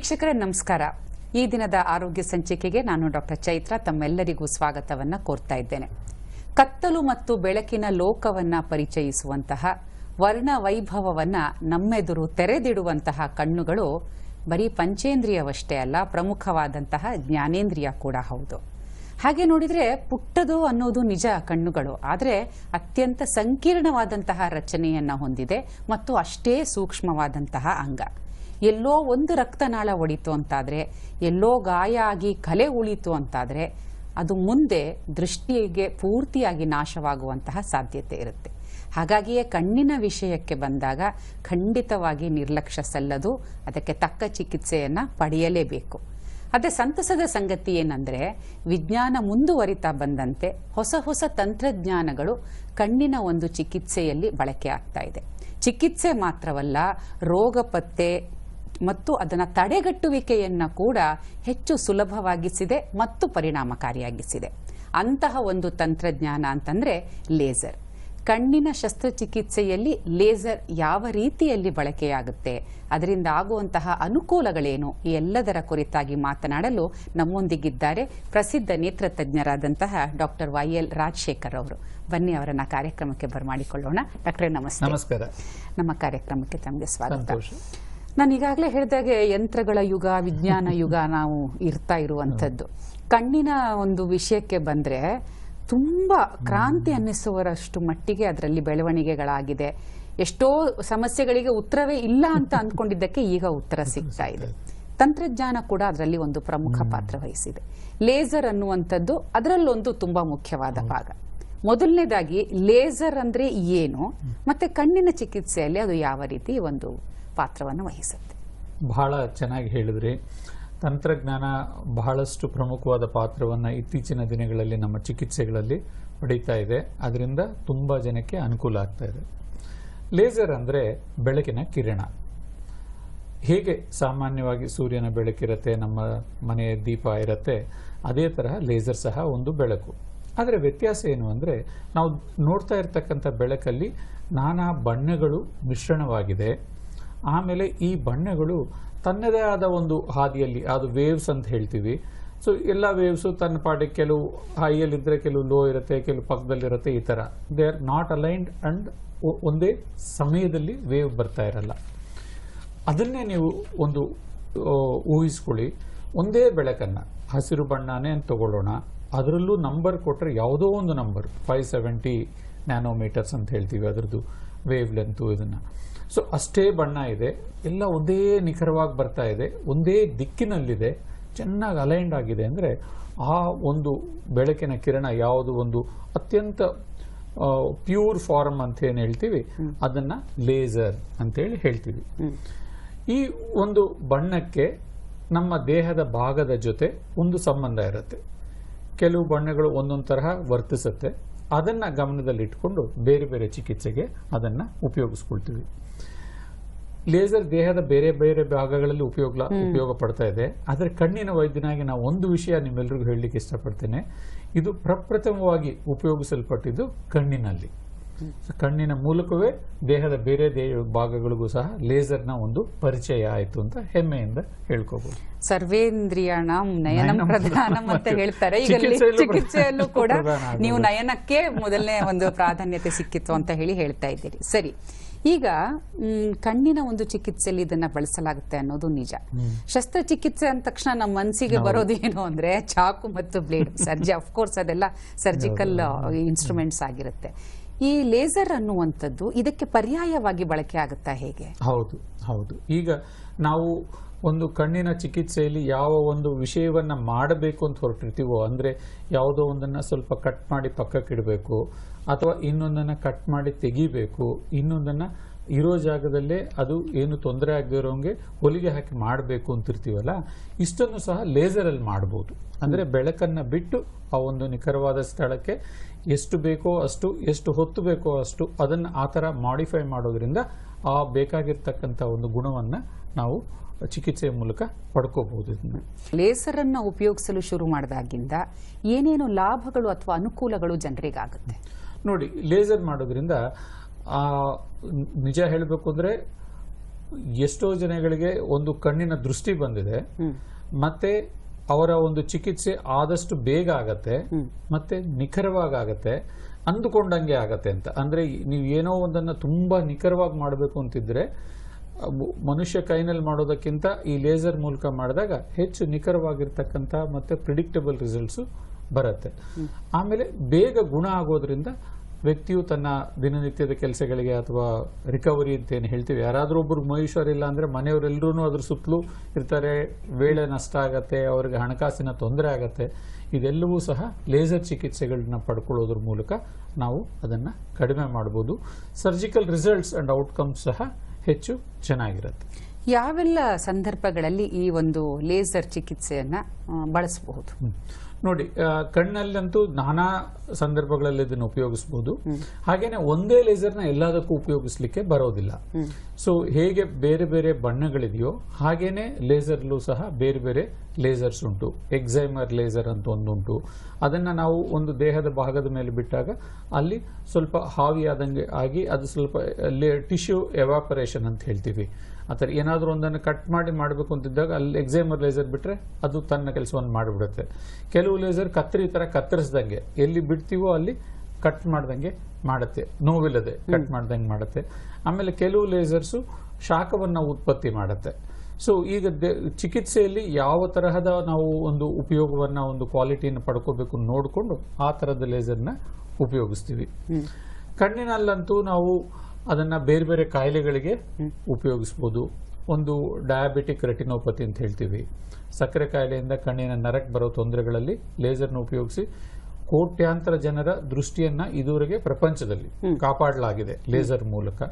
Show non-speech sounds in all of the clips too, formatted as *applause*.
ವೀಕ್ಷಕರೇ, ನಮಸ್ಕಾರ. ಈ ದಿನದ ಆರೋಗ್ಯ ಸಂಚಿಕೆಗೆ ನಾನು ಡಾಕ್ಟರ್ ಚೈತ್ರ ತಮ್ಮೆಲ್ಲರಿಗೂ ಸ್ವಾಗತವನ್ನ ಕೋರ್ತಾ ಇದ್ದೇನೆ. ಕತ್ತಲು ಮತ್ತು ಬೆಳಕಿನ ಲೋಕವನ್ನ ಪರಿಚಯಿಸುವಂತಹ ವರ್ಣ ವೈಭವವನ್ನ ನಮ್ಮೆದುರು ತೆರೆದಿಡುವಂತಹ ಕಣ್ಣುಗಳು ಬರೀ ಪಂಚೇಂದ್ರಿಯವಷ್ಟೇ ಅಲ್ಲ, ಪ್ರಮುಖವಾದಂತಹ ಜ್ಞಾನೇಂದ್ರಿಯ ಕೂಡ ಹೌದು. ಹಾಗೆ ನೋಡಿದ್ರೆ ಪುಟ್ಟದು ಅನ್ನೋದು ನಿಜ ಕಣ್ಣುಗಳು. ಆದರೆ ಅತ್ಯಂತ ಸಂಕೀರ್ಣವಾದಂತಹ ರಚನೆಯನ್ನ ಹೊಂದಿದೆ ಮತ್ತು ಅಷ್ಟೇ ಸೂಕ್ಷ್ಮವಾದಂತಹ ಅಂಗ. ಎಲ್ಲೋ ಒಂದು ರಕ್ತನಾಳ ಒಡಿತು ಅಂತಾದ್ರೆ, ಎಲ್ಲೋ ಗಾಯ ಆಗಿ ಕಲೆ ಉಳಿತು ಅಂತಾದ್ರೆ, ಅದು ಮುಂದೆ ದೃಷ್ಟಿಗೆ ಪೂರ್ತಿಯಾಗಿ ನಾಶವಾಗುವಂತಹ ಸಾಧ್ಯತೆ ಇರುತ್ತೆ. ಹಾಗಾಗಿಯೇ ಕಣ್ಣಿನ ವಿಷಯಕ್ಕೆ ಬಂದಾಗ ಖಂಡಿತವಾಗಿ ನಿರ್ಲಕ್ಷ್ಯ ಸಲ್ಲದು, ಅದಕ್ಕೆ ತಕ್ಕ ಚಿಕಿತ್ಸೆಯನ್ನ ಪಡೆಯಲೇಬೇಕು. ಅದೇ ಸಂತಸದ ಸಂಗತಿ ಏನಂದ್ರೆ, ವಿಜ್ಞಾನ ಮುಂದುವರಿತಾ ಬಂದಂತೆ ಹೊಸ ಹೊಸ ತಂತ್ರಜ್ಞಾನಗಳು ಕಣ್ಣಿನ ಒಂದು ಚಿಕಿತ್ಸೆಯಲ್ಲಿ ಬಳಕೆ ಆಗ್ತಾ ಇದೆ. ಚಿಕಿತ್ಸೆ ಮಾತ್ರವಲ್ಲ, ರೋಗ ಪತ್ತೆ ಮತ್ತು ಅದನ್ನು ತಡೆಗಟ್ಟುವಿಕೆಯನ್ನ ಕೂಡ ಹೆಚ್ಚು ಸುಲಭವಾಗಿಸಿದೆ ಮತ್ತು ಪರಿಣಾಮಕಾರಿಯಾಗಿಸಿದೆ. ಅಂತಹ ಒಂದು ತಂತ್ರಜ್ಞಾನ ಅಂತಂದ್ರೆ ಲೇಸರ್. ಕಣ್ಣಿನ ಶಸ್ತ್ರಚಿಕಿತ್ಸೆಯಲ್ಲಿ ಲೇಸರ್ ಯಾವ ರೀತಿಯಲ್ಲಿ ಬಳಕೆಯಾಗುತ್ತೆ? ಅದರಿಂದ ಆಗುವಂತಹ ಅನುಕೂಲಗಳೇನು? ಈ ಎಲ್ಲದರ ಕುರಿತಾಗಿ ಮಾತನಾಡಲು ನಮ್ಮೊಂದಿಗಿದ್ದಾರೆ ಪ್ರಸಿದ್ಧ ನೇತ್ರ ತಜ್ಞರಾದಂತಹ ಡಾಕ್ಟರ್ ವೈ ಎಲ್ ರಾಜಶೇಖರ್ ಅವರು. ಬನ್ನಿ ಅವರನ್ನ ಕಾರ್ಯಕ್ರಮಕ್ಕೆ ಬರಮಾಡಿಕೊಳ್ಳೋಣ ಡಾಕ್ಟರ್ ನಮಸ್ತೆ. ನಮಸ್ಕಾರ. ನಮ್ಮ ಕಾರ್ಯಕ್ರಮಕ್ಕೆ ತಮಗೆ ಸ್ವಾಗತ. ನಾನು ಈಗಾಗಲೇ ಹೇಳಿದಾಗೆ ಯಂತ್ರಗಳ ಯುಗ ವಿಜ್ಞಾನ ಯುಗ ನಾವು ಇರ್ತಾ ಇರುವಂಥದ್ದು. ಕಣ್ಣಿನ ಒಂದು ವಿಷಯಕ್ಕೆ ಬಂದ್ರೆ ತುಂಬಾ ಕ್ರಾಂತಿ ಅನ್ನಿಸುವರಷ್ಟು ಮಟ್ಟಿಗೆ ಅದರಲ್ಲಿ ಬೆಳವಣಿಗೆಗಳಾಗಿದೆ. ಎಷ್ಟೋ ಸಮಸ್ಯೆಗಳಿಗೆ ಉತ್ತರವೇ ಇಲ್ಲ ಅಂತ ಅಂದ್ಕೊಂಡಿದ್ದಕ್ಕೆ ಈಗ ಉತ್ತರ *laughs* ಸಿಗ್ತಾ ಇದೆ. ತಂತ್ರಜ್ಞಾನ ಕೂಡ ಅದರಲ್ಲಿ ಒಂದು ಪ್ರಮುಖ ಪಾತ್ರ ವಹಿಸಿದೆ. ಲೇಸರ್ ಅನ್ನುವಂಥದ್ದು ಅದರಲ್ಲೊಂದು ತುಂಬಾ ಮುಖ್ಯವಾದ ಭಾಗ. ಮೊದಲನೇದಾಗಿ ಲೇಸರ್ ಅಂದ್ರೆ ಏನು? ಮತ್ತೆ ಕಣ್ಣಿನ ಚಿಕಿತ್ಸೆಯಲ್ಲಿ ಅದು ಯಾವ ರೀತಿ ಒಂದು ಪಾತ್ರವನ್ನು ವಹಿಸುತ್ತೆ? ಬಹಳ ಚೆನ್ನಾಗಿ ಹೇಳಿದ್ರಿ. ತಂತ್ರಜ್ಞಾನ ಬಹಳಷ್ಟು ಪ್ರಮುಖವಾದ ಪಾತ್ರವನ್ನು ಇತ್ತೀಚಿನ ದಿನಗಳಲ್ಲಿ ನಮ್ಮ ಚಿಕಿತ್ಸೆಗಳಲ್ಲಿ ಪಡೀತಾ ಇದೆ. ಅದರಿಂದ ತುಂಬ ಜನಕ್ಕೆ ಅನುಕೂಲ ಆಗ್ತಾ ಇದೆ. ಲೇಸರ್ ಅಂದರೆ ಬೆಳಕಿನ ಕಿರಣ. ಹೇಗೆ ಸಾಮಾನ್ಯವಾಗಿ ಸೂರ್ಯನ ಬೆಳಕಿರುತ್ತೆ ನಮ್ಮ ಮನೆಯ ದೀಪ ಇರುತ್ತೆ, ಅದೇ ತರಹ ಲೇಸರ್ ಸಹ ಒಂದು ಬೆಳಕು. ಆದರೆ ವ್ಯತ್ಯಾಸ ಏನು ಅಂದರೆ, ನಾವು ನೋಡ್ತಾ ಇರ್ತಕ್ಕಂಥ ಬೆಳಕಲ್ಲಿ ನಾನಾ ಬಣ್ಣಗಳು ಮಿಶ್ರಣವಾಗಿದೆ. ಆಮೇಲೆ ಈ ಬಣ್ಣಗಳು ತನ್ನದೇ ಆದ ಒಂದು ಹಾದಿಯಲ್ಲಿ, ಅದು ವೇವ್ಸ್ ಅಂತ ಹೇಳ್ತೀವಿ. ಸೊ ಎಲ್ಲ ವೇವ್ಸು ತನ್ನ ಪಾಡಿಗೆ ಕೆಲವು ಹೈಯಲ್ಲಿದ್ದರೆ ಕೆಲವು ಲೋ ಇರುತ್ತೆ, ಕೆಲವು ಪಕ್ಕದಲ್ಲಿರುತ್ತೆ ಈ ಥರ they are not aligned and ಒಂದೇ ಸಮಯದಲ್ಲಿ ವೇವ್ ಬರ್ತಾ ಇರಲ್ಲ. ಅದನ್ನೇ ನೀವು ಒಂದು ಊಹಿಸ್ಕೊಳ್ಳಿ. ಒಂದೇ ಬೆಳಕನ್ನು, ಹಸಿರು ಬಣ್ಣನೇ ಅಂತ ತಗೊಳ್ಳೋಣ. ಅದರಲ್ಲೂ ನಂಬರ್ ಕೊಟ್ಟರೆ ಯಾವುದೋ ಒಂದು ನಂಬರ್ ಫೈವ್ ಸೆವೆಂಟಿ ನ್ಯಾನೋಮೀಟರ್ಸ್ ಅಂತ ಹೇಳ್ತೀವಿ ಅದರದ್ದು ವೇವ್ ಲೆಂತು ಇದನ್ನು. ಸೊ ಅಷ್ಟೇ ಬಣ್ಣ ಇದೆ. ಎಲ್ಲ ಒಂದೇ ನಿಖರವಾಗಿ ಬರ್ತಾ ಇದೆ. ಒಂದೇ ದಿಕ್ಕಿನಲ್ಲಿದೆ. ಚೆನ್ನಾಗಿ ಅಲೈಂಡ್ ಆಗಿದೆ ಅಂದರೆ ಆ ಒಂದು ಬೆಳಕಿನ ಕಿರಣ ಯಾವುದು ಒಂದು ಅತ್ಯಂತ ಪ್ಯೂರ್ ಫಾರ್ಮ್ ಅಂತ ಏನು ಹೇಳ್ತೀವಿ? ಅದನ್ನು ಲೇಸರ್ ಅಂತೇಳಿ ಹೇಳ್ತೀವಿ. ಈ ಒಂದು ಬಣ್ಣಕ್ಕೆ ನಮ್ಮ ದೇಹದ ಭಾಗದ ಜೊತೆ ಒಂದು ಸಂಬಂಧ ಇರುತ್ತೆ. ಕೆಲವು ಬಣ್ಣಗಳು ಒಂದೊಂದು ತರಹ ವರ್ತಿಸುತ್ತೆ. ಅದನ್ನು ಗಮನದಲ್ಲಿಟ್ಕೊಂಡು ಬೇರೆ ಬೇರೆ ಚಿಕಿತ್ಸೆಗೆ ಅದನ್ನು ಉಪಯೋಗಿಸ್ಕೊಳ್ತೀವಿ. ಲೇಸರ್ ದೇಹದ ಬೇರೆ ಬೇರೆ ಭಾಗಗಳಲ್ಲಿ ಉಪಯೋಗ ಉಪಯೋಗ ಪಡ್ತಾ ಇದೆ. ಆದರೆ ಕಣ್ಣಿನ ವೈದ್ಯನಾಗಿ ನಾವು ಒಂದು ವಿಷಯ ನಿಮ್ಮೆಲ್ಲರಿಗೂ ಹೇಳಲಿಕ್ಕೆ ಇಷ್ಟಪಡ್ತೇನೆ. ಇದು ಪ್ರಪ್ರಥಮವಾಗಿ ಉಪಯೋಗಿಸಲ್ಪಟ್ಟಿದ್ದು ಕಣ್ಣಿನಲ್ಲಿ. ಕಣ್ಣಿನ ಮೂಲಕವೇ ದೇಹದ ಬೇರೆ ಭಾಗಗಳಿಗೂ ಸಹ ಲೇಸರ್ನ ಒಂದು ಪರಿಚಯ ಆಯಿತು ಅಂತ ಹೆಮ್ಮೆಯಿಂದ ಹೇಳ್ಕೋಬಹುದು ಸರ್ವೇಂದ್ರಿಯಣ ನಯನ ಪ್ರಧಾನ ಅಂತ ಹೇಳ್ತಾರೆ. ಈಗ ಚಿಕಿತ್ಸೆಯಲ್ಲೂ ಕೂಡ ನೀವು ನಯನಕ್ಕೆ ಮೊದಲನೇ ಒಂದು ಪ್ರಾಧಾನ್ಯತೆ ಸಿಕ್ಕಿತ್ತು ಅಂತ ಹೇಳಿ ಹೇಳ್ತಾ ಇದ್ದೀರಿ. ಸರಿ. ಈಗ ಕಣ್ಣಿನ ಒಂದು ಚಿಕಿತ್ಸೆಯಲ್ಲಿ ಇದನ್ನ ಬಳಸಲಾಗುತ್ತೆ ಅನ್ನೋದು ನಿಜ. ಶಸ್ತ್ರಚಿಕಿತ್ಸೆ ಅಂದ ತಕ್ಷಣ ನಮ್ಮ ಮನಸ್ಸಿಗೆ ಬರೋದು ಏನು ಅಂದ್ರೆ ಚಾಕು ಮತ್ತು ಬ್ಲೇಡ್ ಸರ್ಜಿ ಅಫ್ಕೋರ್ಸ್ ಅದೆಲ್ಲ ಸರ್ಜಿಕಲ್ ಇನ್ಸ್ಟ್ರೂಮೆಂಟ್ಸ್ ಆಗಿರುತ್ತೆ. ಈ ಲೇಸರ್ ಅನ್ನುವಂಥದ್ದು ಇದಕ್ಕೆ ಪರ್ಯಾಯವಾಗಿ ಬಳಕೆ ಆಗುತ್ತಾ ಹೇಗೆ? ಹೌದು ಹೌದು. ಈಗ ನಾವು ಒಂದು ಕಣ್ಣಿನ ಚಿಕಿತ್ಸೆಯಲ್ಲಿ ಯಾವ ಒಂದು ವಿಷಯವನ್ನು ಮಾಡಬೇಕು ಅಂತ ಹೊರಟಿರ್ತೀವೋ, ಅಂದರೆ ಯಾವುದೋ ಒಂದನ್ನು ಸ್ವಲ್ಪ ಕಟ್ ಮಾಡಿ ಪಕ್ಕಕ್ಕಿಡಬೇಕು ಅಥವಾ ಇನ್ನೊಂದನ್ನು ಕಟ್ ಮಾಡಿ ತೆಗಿಬೇಕು, ಇನ್ನೊಂದನ್ನು ಇರೋ ಜಾಗದಲ್ಲೇ ಅದು ಏನು ತೊಂದರೆ ಆಗಿರೋಂಗೆ ಹೊಲಿಗೆ ಹಾಕಿ ಮಾಡಬೇಕು ಅಂತಿರ್ತೀವಲ್ಲ, ಇಷ್ಟನ್ನು ಸಹ ಲೇಸರಲ್ಲಿ ಮಾಡ್ಬೋದು. ಅಂದರೆ ಬೆಳಕನ್ನು ಬಿಟ್ಟು ಆ ಒಂದು ನಿಖರವಾದ ಸ್ಥಳಕ್ಕೆ ಎಷ್ಟು ಬೇಕೋ ಅಷ್ಟು, ಎಷ್ಟು ಹೊತ್ತು ಬೇಕೋ ಅಷ್ಟು ಅದನ್ನು ಆ ಥರ ಮಾಡಿಫೈ ಮಾಡೋದ್ರಿಂದ ಆ ಬೇಕಾಗಿರ್ತಕ್ಕಂಥ ಒಂದು ಗುಣವನ್ನು ನಾವು ಚಿಕಿತ್ಸೆಯ ಮೂಲಕ ಪಡ್ಕೋಬಹುದು ಇದನ್ನ. ಲೇಸರ್ ಅನ್ನ ಉಪಯೋಗಿಸಲು ಶುರು ಮಾಡಿದಾಗಿಂದ ಏನೇನು ಲಾಭಗಳು ಅಥವಾ ಅನುಕೂಲಗಳು ಜನರಿಗಾಗುತ್ತೆ? ನೋಡಿ ಲೇಸರ್ ಮಾಡೋದ್ರಿಂದ ಆ, ನಿಜ ಹೇಳಬೇಕು ಅಂದ್ರೆ ಎಷ್ಟೋ ಜನಗಳಿಗೆ ಒಂದು ಕಣ್ಣಿನ ದೃಷ್ಟಿ ಬಂದಿದೆ. ಮತ್ತೆ ಅವರ ಒಂದು ಚಿಕಿತ್ಸೆ ಆದಷ್ಟು ಬೇಗ ಆಗತ್ತೆ. ಮತ್ತೆ ನಿಖರವಾಗಿ ಆಗತ್ತೆ ಅಂದುಕೊಂಡಂಗೆ ಆಗತ್ತೆ ಅಂತ. ಅಂದ್ರೆ ನೀವು ಏನೋ ಒಂದನ್ನ ತುಂಬಾ ನಿಖರವಾಗಿ ಮಾಡಬೇಕು ಅಂತಿದ್ರೆ ಮನುಷ್ಯ ಕೈನಲ್ಲಿ ಮಾಡೋದಕ್ಕಿಂತ ಈ ಲೇಸರ್ ಮೂಲಕ ಮಾಡಿದಾಗ ಹೆಚ್ಚು ನಿಖರವಾಗಿರ್ತಕ್ಕಂಥ ಮತ್ತು ಪ್ರಿಡಿಕ್ಟಬಲ್ ರಿಸಲ್ಟ್ಸು ಬರುತ್ತೆ. ಆಮೇಲೆ ಬೇಗ ಗುಣ ಆಗೋದ್ರಿಂದ ವ್ಯಕ್ತಿಯು ತನ್ನ ದಿನನಿತ್ಯದ ಕೆಲಸಗಳಿಗೆ ಅಥವಾ ರಿಕವರಿ ಅಂತ ಏನು ಹೇಳ್ತೀವಿ. ಯಾರಾದರೂ ಒಬ್ಬರು ಮಹೇಶ್ವರಿಲ್ಲ ಅಂದರೆ ಮನೆಯವರೆಲ್ಲರೂ ಅದ್ರ ಸುತ್ತಲೂ ಇರ್ತಾರೆ. ವೇಳೆ ನಷ್ಟ ಆಗತ್ತೆ ಅವರಿಗೆ ಹಣಕಾಸಿನ ತೊಂದರೆ ಆಗತ್ತೆ ಇದೆಲ್ಲವೂ ಸಹ ಲೇಸರ್ ಚಿಕಿತ್ಸೆಗಳನ್ನ ಪಡ್ಕೊಳ್ಳೋದ್ರ ಮೂಲಕ ನಾವು ಅದನ್ನು ಕಡಿಮೆ ಮಾಡ್ಬೋದು. ಸರ್ಜಿಕಲ್ ರಿಸಲ್ಟ್ಸ್ ಆ್ಯಂಡ್ ಔಟ್ಕಮ್ಸ್ ಸಹ ಹೆಚ್ಚು ಚೆನ್ನಾಗಿರುತ್ತೆ ಯಾವೆಲ್ಲ ಸಂದರ್ಭಗಳಲ್ಲಿ ಈ ಒಂದು ಲೇಸರ್ ಚಿಕಿತ್ಸೆಯನ್ನು ಬಳಸಬಹುದು. ನೋಡಿ ಕಣ್ಣಲ್ಲಂತೂ ನಾನಾ ಸಂದರ್ಭಗಳಲ್ಲಿ ಇದನ್ನು ಉಪಯೋಗಿಸಬಹುದು ಹಾಗೇನೆ ಒಂದೇ ಲೇಸರ್ನ ಎಲ್ಲದಕ್ಕೂ ಉಪಯೋಗಿಸ್ಲಿಕ್ಕೆ ಬರೋದಿಲ್ಲ. ಸೊ ಹೇಗೆ ಬೇರೆ ಬೇರೆ ಬಣ್ಣಗಳಿದೆಯೋ ಹಾಗೇನೆ ಲೇಸರ್ಲೂ ಸಹ ಬೇರೆ ಬೇರೆ ಲೇಸರ್ಸ್ ಉಂಟು. ಎಕ್ಸೈಮರ್ ಲೇಸರ್ ಅಂತ ಒಂದುಂಟು ಅದನ್ನ ನಾವು ಒಂದು ದೇಹದ ಭಾಗದ ಮೇಲೆ ಬಿಟ್ಟಾಗ ಅಲ್ಲಿ ಸ್ವಲ್ಪ ಹಾವಿಯಾದಂಗೆ ಆಗಿ ಅದು ಸ್ವಲ್ಪ ಟಿಶ್ಯೂ ಎವಾಪರೇಷನ್ ಅಂತ ಹೇಳ್ತೀವಿ. ಆ ಥರ ಏನಾದರೂ ಒಂದನ್ನು ಕಟ್ ಮಾಡಿ ಮಾಡಬೇಕು ಅಂತಿದ್ದಾಗ ಅಲ್ಲಿ ಎಕ್ಸೈಮರ್ ಲೇಸರ್ ಬಿಟ್ಟರೆ ಅದು ತನ್ನ ಕೆಲಸವನ್ನು ಮಾಡಿಬಿಡುತ್ತೆ. ಕೆಲವು ಲೇಸರ್ ಕತ್ತರಿ ಥರ ಕತ್ತರಿಸ್ದಂಗೆ ಎಲ್ಲಿ ಬಿಡ್ತೀವೋ ಅಲ್ಲಿ ಕಟ್ ಮಾಡ್ದಂಗೆ ಮಾಡುತ್ತೆ. ನೋವಿಲ್ಲದೆ ಕಟ್ ಮಾಡ್ದಂಗೆ ಮಾಡುತ್ತೆ. ಆಮೇಲೆ ಕೆಲವು ಲೇಸರ್ಸು ಶಾಖವನ್ನು ಉತ್ಪತ್ತಿ ಮಾಡುತ್ತೆ. ಸೊ ಈಗ ದೆ- ಚಿಕಿತ್ಸೆಯಲ್ಲಿ ಯಾವ ತರಹದ ನಾವು ಒಂದು ಉಪಯೋಗವನ್ನು ಒಂದು ಕ್ವಾಲಿಟಿಯನ್ನು ಪಡ್ಕೋಬೇಕು ನೋಡಿಕೊಂಡು ಆ ಥರದ ಲೇಸರ್ನ ಉಪಯೋಗಿಸ್ತೀವಿ. ಕಣ್ಣಿನಲ್ಲಂತೂ ನಾವು ಅದನ್ನ ಬೇರೆ ಬೇರೆ ಕಾಯಿಲೆಗಳಿಗೆ ಉಪಯೋಗಿಸ್ಬೋದು. ಒಂದು ಡಯಾಬಿಟಿಕ್ ರೆಟಿನೋಪತಿ ಅಂತ ಹೇಳ್ತೀವಿ. ಸಕ್ಕರೆ ಕಾಯಿಲೆಯಿಂದ ಕಣ್ಣಿನ ನರಕ್ಕೆ ಬರೋ ತೊಂದರೆಗಳಲ್ಲಿ ಲೇಸರ್ನ ಉಪಯೋಗಿಸಿ ಕೋಟ್ಯಾಂತರ ಜನರ ದೃಷ್ಟಿಯನ್ನು ಇದುವರೆಗೆ ಪ್ರಪಂಚದಲ್ಲಿ ಕಾಪಾಡಲಾಗಿದೆ ಲೇಸರ್ ಮೂಲಕ.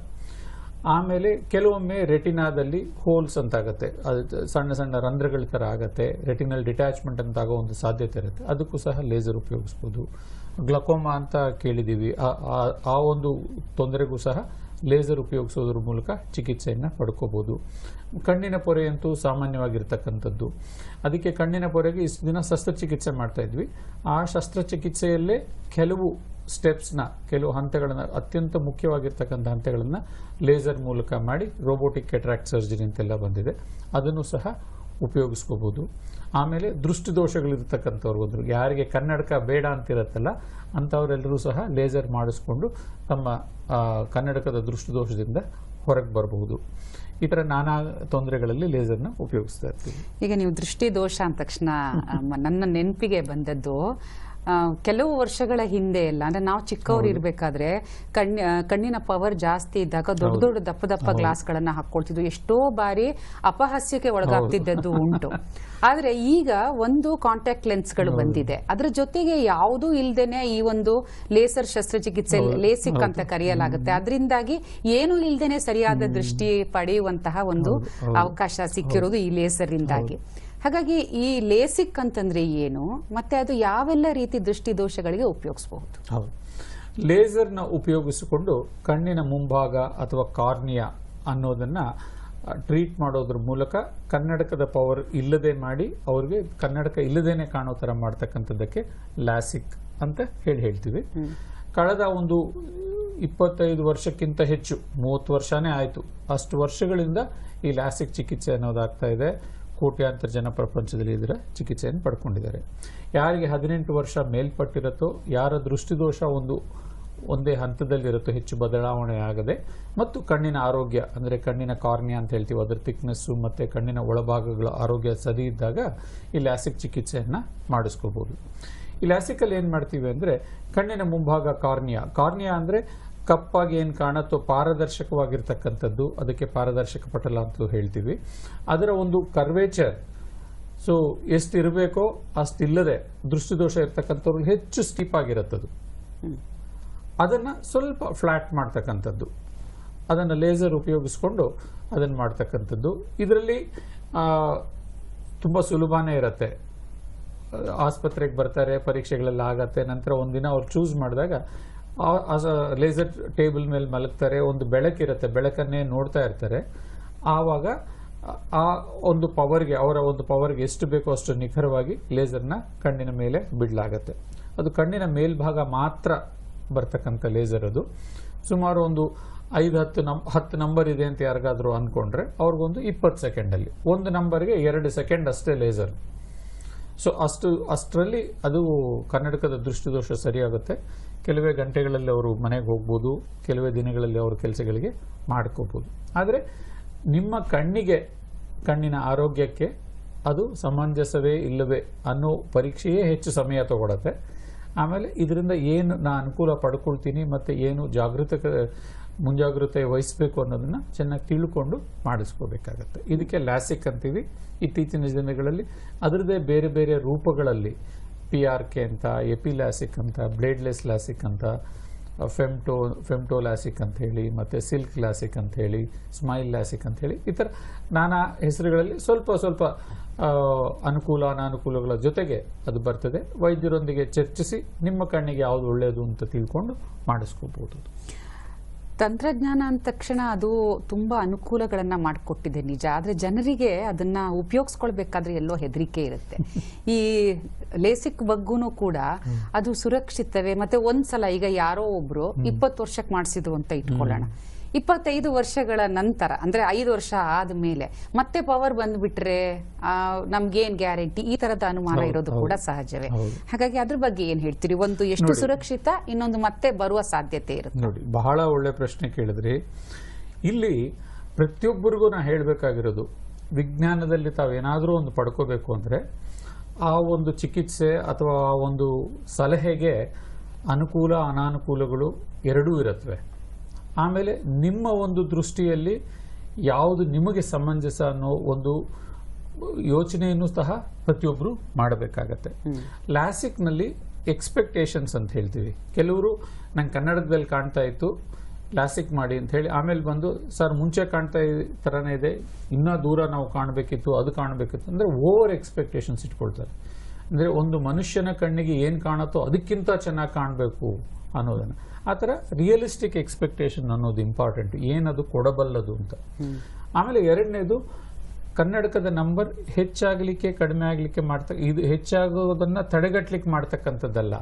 ಆಮೇಲೆ ಕೆಲವೊಮ್ಮೆ ರೆಟಿನಾದಲ್ಲಿ ಹೋಲ್ಸ್ ಅಂತ ಆಗತ್ತೆ ಅದು ಸಣ್ಣ ಸಣ್ಣ ರಂಧ್ರಗಳ ಥರ ಆಗತ್ತೆ. ರೆಟಿನಲ್ ಡಿಟ್ಯಾಚ್ಮೆಂಟ್ ಅಂತಾಗೋ ಒಂದು ಸಾಧ್ಯತೆ ಇರುತ್ತೆ. ಅದಕ್ಕೂ ಸಹ ಲೇಸರ್ ಉಪಯೋಗಿಸ್ಬೋದು. ಗ್ಲಕೋಮಾ ಅಂತ ಕೇಳಿದ್ದೀವಿ. ಆ- ಒಂದು ತೊಂದರೆಗೂ ಸಹ ಲೇಸರ್ ಉಪಯೋಗಿಸೋದ್ರ ಮೂಲಕ ಚಿಕಿತ್ಸೆಯನ್ನು ಪಡ್ಕೋಬೋದು. ಕಣ್ಣಿನ ಪೊರೆಯಂತೂ ಸಾಮಾನ್ಯವಾಗಿರ್ತಕ್ಕಂಥದ್ದು. ಅದಕ್ಕೆ ಕಣ್ಣಿನ ಪೊರೆಗೆ ಇಷ್ಟು ದಿನ ಶಸ್ತ್ರಚಿಕಿತ್ಸೆ ಮಾಡ್ತಾ ಇದ್ವಿ. ಆ ಶಸ್ತ್ರಚಿಕಿತ್ಸೆಯಲ್ಲೇ ಕೆಲವು ಸ್ಟೆಪ್ಸ್ನ, ಕೆಲವು ಹಂತಗಳನ್ನು, ಅತ್ಯಂತ ಮುಖ್ಯವಾಗಿರ್ತಕ್ಕಂಥ ಹಂತಗಳನ್ನು ಲೇಸರ್ ಮೂಲಕ ಮಾಡಿ ರೋಬೋಟಿಕ್ ಕೆಟ್ರಾಕ್ಟ್ ಸರ್ಜರಿ ಅಂತೆಲ್ಲ ಬಂದಿದೆ. ಅದನ್ನು ಸಹ ಉಪಯೋಗಿಸ್ಕೋಬೋದು. ಆಮೇಲೆ ದೃಷ್ಟಿ ದೋಷಗಳಿರ್ತಕ್ಕಂಥವ್ರು ಒಂದು ಯಾರಿಗೆ ಕನ್ನಡಕ ಬೇಡ ಅಂತಿರತ್ತಲ್ಲ, ಅಂಥವರೆಲ್ಲರೂ ಸಹ ಲೇಸರ್ ಮಾಡಿಸ್ಕೊಂಡು ತಮ್ಮ ಕನ್ನಡಕದ ದೃಷ್ಟಿದೋಷದಿಂದ ಹೊರಗೆ ಬರಬಹುದು. ಈ ಥರ ನಾನಾ ತೊಂದರೆಗಳಲ್ಲಿ ಲೇಸರ್ನ ಉಪಯೋಗಿಸ್ತಾ ಇರ್ತೀವಿ. ಈಗ ನೀವು ದೃಷ್ಟಿ ದೋಷ ಅಂದ ತಕ್ಷಣ ನನ್ನ ನೆನಪಿಗೆ ಬಂದದ್ದು ಕೆಲವು ವರ್ಷಗಳ ಹಿಂದೆ ಎಲ್ಲ ಅಂದ್ರೆ ನಾವು ಚಿಕ್ಕವ್ರು ಇರ್ಬೇಕಾದ್ರೆ ಕಣ್ಣ ಕಣ್ಣಿನ ಪವರ್ ಜಾಸ್ತಿ ಇದ್ದಾಗ ದೊಡ್ಡ ದೊಡ್ಡ ದಪ್ಪ ದಪ್ಪ ಗ್ಲಾಸ್ ಗಳನ್ನ ಹಾಕೊಳ್ತಿದ್ವು. ಎಷ್ಟೋ ಬಾರಿ ಅಪಹಾಸ್ಯಕ್ಕೆ ಒಳಗಾಗ್ತಿದ್ದದ್ದು ಉಂಟು. ಆದ್ರೆ ಈಗ ಒಂದು ಕಾಂಟ್ಯಾಕ್ಟ್ ಲೆನ್ಸ್ಗಳು ಬಂದಿದೆ. ಅದ್ರ ಜೊತೆಗೆ ಯಾವುದೂ ಇಲ್ದೇನೆ ಈ ಒಂದು ಲೇಸರ್ ಶಸ್ತ್ರಚಿಕಿತ್ಸೆ ಲೇಸಿಕ್ ಅಂತ ಕರೆಯಲಾಗುತ್ತೆ. ಅದರಿಂದಾಗಿ ಏನು ಇಲ್ದೇನೆ ಸರಿಯಾದ ದೃಷ್ಟಿ ಪಡೆಯುವಂತಹ ಒಂದು ಅವಕಾಶ ಸಿಕ್ಕಿರೋದು ಈ ಲೇಸರ್ ಇಂದಾಗಿ ಹಾಗಾಗಿ ಈ ಲೇಸಿಕ್ ಅಂತಂದ್ರೆ ಏನು? ಮತ್ತೆ ಅದು ಯಾವೆಲ್ಲ ರೀತಿ ದೃಷ್ಟಿ ದೋಷಗಳಿಗೆ ಉಪಯೋಗಿಸಬಹುದು? ಹೌದು. ಲೇಸರ್ನ ಉಪಯೋಗಿಸಿಕೊಂಡು ಕಣ್ಣಿನ ಮುಂಭಾಗ ಅಥವಾ ಕಾರ್ನಿಯಾ ಅನ್ನೋದನ್ನ ಟ್ರೀಟ್ ಮಾಡೋದ್ರ ಮೂಲಕ ಕನ್ನಡಕದ ಪವರ್ ಇಲ್ಲದೆ ಮಾಡಿ ಅವ್ರಿಗೆ ಕನ್ನಡಕ ಇಲ್ಲದೇನೆ ಕಾಣೋ ಥರ ಮಾಡ್ತಕ್ಕಂಥದ್ದಕ್ಕೆ ಲ್ಯಾಸಿಕ್ ಅಂತ ಹೇಳಿ ಹೇಳ್ತೀವಿ. ಕಳೆದ ಒಂದು ಇಪ್ಪತ್ತೈದು ವರ್ಷಕ್ಕಿಂತ ಹೆಚ್ಚು ಮೂವತ್ತು ವರ್ಷನೇ ಆಯಿತು. ಅಷ್ಟು ವರ್ಷಗಳಿಂದ ಈ ಲ್ಯಾಸಿಕ್ ಚಿಕಿತ್ಸೆ ಅನ್ನೋದಾಗ್ತಾ ಇದೆ. ಕೋಟ್ಯಾಂತರ ಜನ ಪ್ರಪಂಚದಲ್ಲಿ ಇದರ ಚಿಕಿತ್ಸೆಯನ್ನು ಪಡ್ಕೊಂಡಿದ್ದಾರೆ. ಯಾರಿಗೆ ಹದಿನೆಂಟು ವರ್ಷ ಮೇಲ್ಪಟ್ಟಿರುತ್ತೋ, ಯಾರ ದೃಷ್ಟಿದೋಷ ಒಂದು, ಒಂದೇ ಹಂತದಲ್ಲಿರುತ್ತೋ ಹೆಚ್ಚು ಬದಲಾವಣೆ ಆಗದೆ, ಮತ್ತು ಕಣ್ಣಿನ ಆರೋಗ್ಯ, ಅಂದರೆ ಕಣ್ಣಿನ ಕಾರ್ನಿಯಾ ಅಂತ ಹೇಳ್ತೀವಿ, ಅದರ ಥಿಕ್ನೆಸ್ಸು ಮತ್ತು ಕಣ್ಣಿನ ಒಳಭಾಗಗಳ ಆರೋಗ್ಯ ಸರಿ ಇದ್ದಾಗ ಈ ಲ್ಯಾಸಿಕ್ ಚಿಕಿತ್ಸೆಯನ್ನು ಮಾಡಿಸ್ಕೋಬೋದು ಈ ಲ್ಯಾಸಿಕಲ್ಲಿ ಏನು ಮಾಡ್ತೀವಿ ಅಂದರೆ ಕಣ್ಣಿನ ಮುಂಭಾಗ ಕಾರ್ನಿಯಾ. ಕಾರ್ನಿಯಾ ಅಂದರೆ ಕಪ್ಪಾಗಿ ಏನು ಕಾಣುತ್ತೋ ಪಾರದರ್ಶಕವಾಗಿರ್ತಕ್ಕಂಥದ್ದು ಅದಕ್ಕೆ ಪಾರದರ್ಶಕ ಪಟಲ ಅಂತ ಹೇಳ್ತೀವಿ. ಅದರ ಒಂದು ಕರ್ವೇಚರ್ ಸೊ ಎಷ್ಟಿರಬೇಕೋ ಅಷ್ಟಿಲ್ಲದೆ ದೃಷ್ಟಿದೋಷ ಇರ್ತಕ್ಕಂಥವ್ರು ಹೆಚ್ಚು ಸ್ಟೀಪ್ ಆಗಿರುತ್ತದು. ಅದನ್ನು ಸ್ವಲ್ಪ ಫ್ಲ್ಯಾಟ್ ಮಾಡ್ತಕ್ಕಂಥದ್ದು. ಅದನ್ನು ಲೇಸರ್ ಉಪಯೋಗಿಸ್ಕೊಂಡು ಅದನ್ನು ಮಾಡ್ತಕ್ಕಂಥದ್ದು. ಇದರಲ್ಲಿ ತುಂಬ ಸುಲಭಾನೇ ಇರುತ್ತೆ. ಆಸ್ಪತ್ರೆಗೆ ಬರ್ತಾರೆ ಪರೀಕ್ಷೆಗಳೆಲ್ಲ ಆಗತ್ತೆ ನಂತರ ಒಂದಿನ ಅವ್ರು ಚೂಸ್ ಮಾಡಿದಾಗ ಲೇಸರ್ ಟೇಬಲ್ ಮೇಲೆ ಮಲಗ್ತಾರೆ, ಒಂದು ಬೆಳಕಿರುತ್ತೆ ಬೆಳಕನ್ನೇ ನೋಡ್ತಾ ಇರ್ತಾರೆ. ಆವಾಗ, ಆ- ಒಂದು ಪವರ್ಗೆ ಅವರ ಒಂದು ಪವರ್ಗೆ ಎಷ್ಟು ಬೇಕೋ ಅಷ್ಟು ನಿಖರವಾಗಿ ಲೇಸರ್ನ ಕಣ್ಣಿನ ಮೇಲೆ ಬಿಡಲಾಗತ್ತೆ. ಅದು ಕಣ್ಣಿನ ಮೇಲ್ಭಾಗ ಮಾತ್ರ ಬರ್ತಕ್ಕಂಥ ಲೇಸರ್ ಅದು. ಸುಮಾರು ಒಂದು ಐದು, ಹತ್ತು ನಂ ಹತ್ತು ನಂಬರ್ ಇದೆ ಅಂತ ಯಾರಿಗಾದರೂ ಅಂದ್ಕೊಂಡ್ರೆ ಅವ್ರಿಗೊಂದು ಇಪ್ಪತ್ತು ಸೆಕೆಂಡಲ್ಲಿ ಒಂದು ನಂಬರ್ಗೆ ಎರಡು ಸೆಕೆಂಡ್ ಅಷ್ಟೇ ಲೇಸರ್ ಸೊ ಅಷ್ಟು ಅಷ್ಟರಲ್ಲಿ ಅದು ಕನ್ನಡಕದ ದೃಷ್ಟಿದೋಷ ಸರಿಯಾಗುತ್ತೆ. ಕೆಲವೇ ಗಂಟೆಗಳಲ್ಲಿ ಅವರು ಮನೆಗೆ ಹೋಗ್ಬೋದು, ಕೆಲವೇ ದಿನಗಳಲ್ಲಿ ಅವ್ರ ಕೆಲಸಗಳಿಗೆ ಮಾಡ್ಕೋಬೋದು. ಆದರೆ ನಿಮ್ಮ ಕಣ್ಣಿಗೆ, ಕಣ್ಣಿನ ಆರೋಗ್ಯಕ್ಕೆ ಅದು ಸಮಂಜಸವೇ ಇಲ್ಲವೇ ಅನ್ನೋ ಪರೀಕ್ಷೆಯೇ ಹೆಚ್ಚು ಸಮಯ ತಗೊಳತ್ತೆ. ಆಮೇಲೆ ಇದರಿಂದ ಏನು ನಾ ಅನುಕೂಲ ಪಡ್ಕೊಳ್ತೀನಿ ಮತ್ತು ಏನು ಜಾಗೃತ ಮುಂಜಾಗ್ರತೆ ವಹಿಸಬೇಕು ಅನ್ನೋದನ್ನು ಚೆನ್ನಾಗಿ ತಿಳ್ಕೊಂಡು ಮಾಡಿಸ್ಕೋಬೇಕಾಗತ್ತೆ. ಇದಕ್ಕೆ ಲ್ಯಾಸಿಕ್ ಅಂತೀವಿ. ಇತ್ತೀಚಿನ ದಿನಗಳಲ್ಲಿ ಅದರದ್ದೇ ಬೇರೆ ಬೇರೆ ರೂಪಗಳಲ್ಲಿ ಪಿ ಆರ್ ಕೆ ಅಂತ ಎಪಿಲ್ಯಾಸಿಕ್ ಅಂತ ಬ್ಲೇಡ್ಲೆಸ್ ಲ್ಯಾಸಿಕ್ ಅಂತ ಫೆಮ್ಟೋ ಫೆಮ್ಟೋ ಲ್ಯಾಸಿಕ್ ಅಂತ ಹೇಳಿ, ಮತ್ತು ಸಿಲ್ಕ್ ಲ್ಯಾಸಿಕ್ ಅಂತ ಹೇಳಿ ಸ್ಮೈಲ್ ಲ್ಯಾಸಿಕ್ ಅಂತ ಹೇಳಿ, ಈ ಥರ ನಾನಾ ಹೆಸರುಗಳಲ್ಲಿ ಸ್ವಲ್ಪ ಸ್ವಲ್ಪ ಅನುಕೂಲ, ಅನಾನುಕೂಲಗಳ ಜೊತೆಗೆ ಅದು ಬರ್ತದೆ. ವೈದ್ಯರೊಂದಿಗೆ ಚರ್ಚಿಸಿ ನಿಮ್ಮ ಕಣ್ಣಿಗೆ ಯಾವುದು ಒಳ್ಳೆಯದು ಅಂತ ತಿಳ್ಕೊಂಡು ಮಾಡಿಸ್ಕೋಬಹುದು ತಂತ್ರಜ್ಞಾನ ಅಂದ ತಕ್ಷಣ ಅದು ತುಂಬಾ ಅನುಕೂಲಗಳನ್ನ ಮಾಡಿಕೊಟ್ಟಿದೆ ನಿಜ. ಆದ್ರೆ ಜನರಿಗೆ ಅದನ್ನ ಉಪಯೋಗಿಸ್ಕೊಳ್ಬೇಕಾದ್ರೆ ಎಲ್ಲೋ ಹೆದರಿಕೆ ಇರುತ್ತೆ. ಈ ಲೇಸಿಕ್ ಬಗ್ಗೂನು ಕೂಡ ಅದು ಸುರಕ್ಷಿತವೇ? ಮತ್ತೆ ಒಂದ್ಸಲ ಈಗ ಯಾರೋ ಒಬ್ರು ಇಪ್ಪತ್ತು ವರ್ಷಕ್ಕೆ ಮಾಡಿಸಿದ್ರು ಅಂತ ಇಟ್ಕೊಳ್ಳೋಣ. ಇಪ್ಪತ್ತೈದು ವರ್ಷಗಳ ನಂತರ ಅಂದ್ರೆ ಐದು ವರ್ಷ ಆದ್ಮೇಲೆ ಮತ್ತೆ ಪವರ್ ಬಂದ್ಬಿಟ್ರೆ ನಮ್ಗೇನ್ ಗ್ಯಾರಂಟಿ ಈ ತರದ ಅನುಮಾನ ಇರೋದು ಕೂಡ ಸಹಜವೇ. ಹಾಗಾಗಿ ಅದ್ರ ಬಗ್ಗೆ ಏನ್ ಹೇಳ್ತೀರಿ? ಒಂದು ಎಷ್ಟು ಸುರಕ್ಷಿತ ಇನ್ನೊಂದು ಮತ್ತೆ ಬರುವ ಸಾಧ್ಯತೆ ಇರುತ್ತೆ? ನೋಡಿ ಬಹಳ ಒಳ್ಳೆ ಪ್ರಶ್ನೆ ಕೇಳಿದ್ರಿ. ಇಲ್ಲಿ ಪ್ರತಿಯೊಬ್ಬರಿಗೂ ನಾ ಹೇಳಬೇಕಾಗಿರೋದು ವಿಜ್ಞಾನದಲ್ಲಿ ತಾವೇನಾದರೂ ಒಂದು ಪಡ್ಕೋಬೇಕು ಅಂದರೆ ಆ ಒಂದು ಚಿಕಿತ್ಸೆ ಅಥವಾ ಆ ಒಂದು ಸಲಹೆಗೆ ಅನುಕೂಲ ಅನಾನುಕೂಲಗಳು ಎರಡೂ ಇರುತ್ತವೆ ಆಮೇಲೆ ನಿಮ್ಮ ಒಂದು ದೃಷ್ಟಿಯಲ್ಲಿ ಯಾವುದು ನಿಮಗೆ ಸಮಂಜಸ ಅನ್ನೋ ಒಂದು ಯೋಚನೆಯನ್ನು ಸಹ ಪ್ರತಿಯೊಬ್ಬರು ಮಾಡಬೇಕಾಗತ್ತೆ. ಲಾಸಿಕ್ನಲ್ಲಿ ಎಕ್ಸ್ಪೆಕ್ಟೇಷನ್ಸ್ ಅಂತ ಹೇಳ್ತೀವಿ. ಕೆಲವರು ನಂಗೆ ಕನ್ನಡದಲ್ಲಿ ಕಾಣ್ತಾ ಇತ್ತು ಲ್ಯಾಸಿಕ್ ಮಾಡಿ ಅಂತ ಹೇಳಿ ಆಮೇಲೆ ಬಂದು ಸರ್ ಮುಂಚೆ ಕಾಣ್ತಾ ಥರನೇ ಇದೆ ಇನ್ನೂ ದೂರ ನಾವು ಕಾಣಬೇಕಿತ್ತು ಅದು ಕಾಣಬೇಕಿತ್ತು. ಅಂದರೆ ಓವರ್ ಎಕ್ಸ್ಪೆಕ್ಟೇಷನ್ಸ್ ಇಟ್ಕೊಳ್ತಾರೆ. ಅಂದರೆ ಒಂದು ಮನುಷ್ಯನ ಕಣ್ಣಿಗೆ ಏನು ಕಾಣುತ್ತೋ ಅದಕ್ಕಿಂತ ಚೆನ್ನಾಗಿ ಕಾಣಬೇಕು. ಅನ್ನೋದನ್ನು. ಆ ಥರ ರಿಯಲಿಸ್ಟಿಕ್ ಎಕ್ಸ್ಪೆಕ್ಟೇಷನ್ ಅನ್ನೋದು ಇಂಪಾರ್ಟೆಂಟ್ ಏನದು ಕೊಡಬಲ್ಲದು ಅಂತ. ಆಮೇಲೆ ಎರಡನೇದು ಕನ್ನಡಕದ ನಂಬರ್ ಹೆಚ್ಚಾಗಲಿಕ್ಕೆ ಕಡಿಮೆ ಆಗಲಿಕ್ಕೆ ಮಾಡ್ತ ಇದು ಹೆಚ್ಚಾಗೋದನ್ನು ತಡೆಗಟ್ಟಲಿಕ್ಕೆ ಮಾಡ್ತಕ್ಕಂಥದ್ದಲ್ಲ.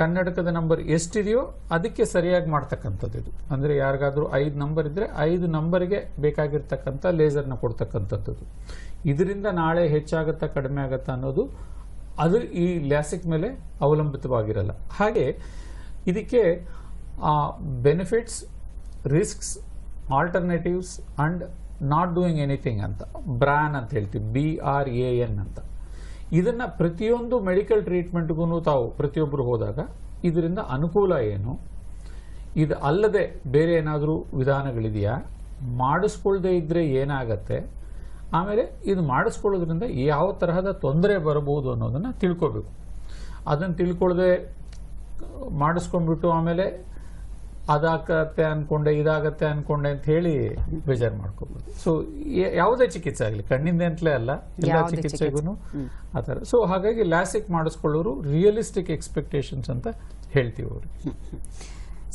ಕನ್ನಡಕದ ನಂಬರ್ ಎಷ್ಟಿದೆಯೋ ಅದಕ್ಕೆ ಸರಿಯಾಗಿ ಮಾಡ್ತಕ್ಕಂಥದ್ದು ಇದು. ಅಂದರೆ ಯಾರಿಗಾದರೂ ಐದು ನಂಬರ್ ಇದ್ದರೆ ಐದು ನಂಬರ್ಗೆ ಬೇಕಾಗಿರ್ತಕ್ಕಂಥ ಲೇಸರ್ನ ಕೊಡ್ತಕ್ಕಂಥದ್ದು. ಇದರಿಂದ ನಾಳೆ ಹೆಚ್ಚಾಗುತ್ತಾ ಕಡಿಮೆ ಆಗುತ್ತಾ ಅನ್ನೋದು ಅದು ಈ ಲ್ಯಾಸಿಕ್ ಮೇಲೆ ಅವಲಂಬಿತವಾಗಿರಲ್ಲ. ಹಾಗೆ ಇದಕ್ಕೆ benefits risks alternatives and not doing anything ಅಂತ. ಬ್ರಾನ್ ಅಂತ ಹೇಳ್ತೀವಿ. ಬಿ ಆರ್ ಎ ಎನ್ ಅಂತ. ಇದನ್ನು ಪ್ರತಿಯೊಂದು ಮೆಡಿಕಲ್ ಟ್ರೀಟ್ಮೆಂಟ್ಗೂ ತಾವು ಪ್ರತಿಯೊಬ್ಬರು ಹೋದಾಗ ಇದರಿಂದ ಅನುಕೂಲ ಏನು? ಇದು ಅಲ್ಲದೆ ಬೇರೆ ಏನಾದರೂ ವಿಧಾನಗಳಿದೆಯಾ? ಮಾಡಿಸ್ಕೊಳ್ಳದೆ ಇದ್ದರೆ ಏನಾಗತ್ತೆ? ಆಮೇಲೆ ಇದು ಮಾಡಿಸ್ಕೊಳ್ಳೋದ್ರಿಂದ ಯಾವ ತರಹದ ತೊಂದರೆ ಬರಬಹುದು ಅನ್ನೋದನ್ನು ತಿಳ್ಕೋಬೇಕು. ಅದನ್ನು ತಿಳ್ಕೊಳ್ಳದೆ ಮಾಡಿಸ್ಕೊಂಡ್ಬಿಟ್ಟು ಆಮೇಲೆ ಅದಾಗತ್ತೆ ಅನ್ಕೊಂಡೆ ಇದಾಗತ್ತೆ ಅನ್ಕೊಂಡೆ ಅಂತ ಹೇಳಿ ಬೇಜಾರು ಮಾಡ್ಕೋಬಹುದು ಸೊ ಯಾವುದೇ ಚಿಕಿತ್ಸೆ ಆಗಲಿ ಕಣ್ಣಿಂದ ಅಂತಲೇ ಅಲ್ಲ ಎಲ್ಲ ಚಿಕಿತ್ಸೆಗೂ ಆ ಥರ ಸೊ ಹಾಗಾಗಿ ಲ್ಯಾಸಿಕ್ ಮಾಡಿಸ್ಕೊಳ್ಳೋರು ರಿಯಲಿಸ್ಟಿಕ್ ಎಕ್ಸ್ಪೆಕ್ಟೇಷನ್ಸ್ ಅಂತ ಹೇಳ್ತೀವಿ ಅವ್ರಿಗೆ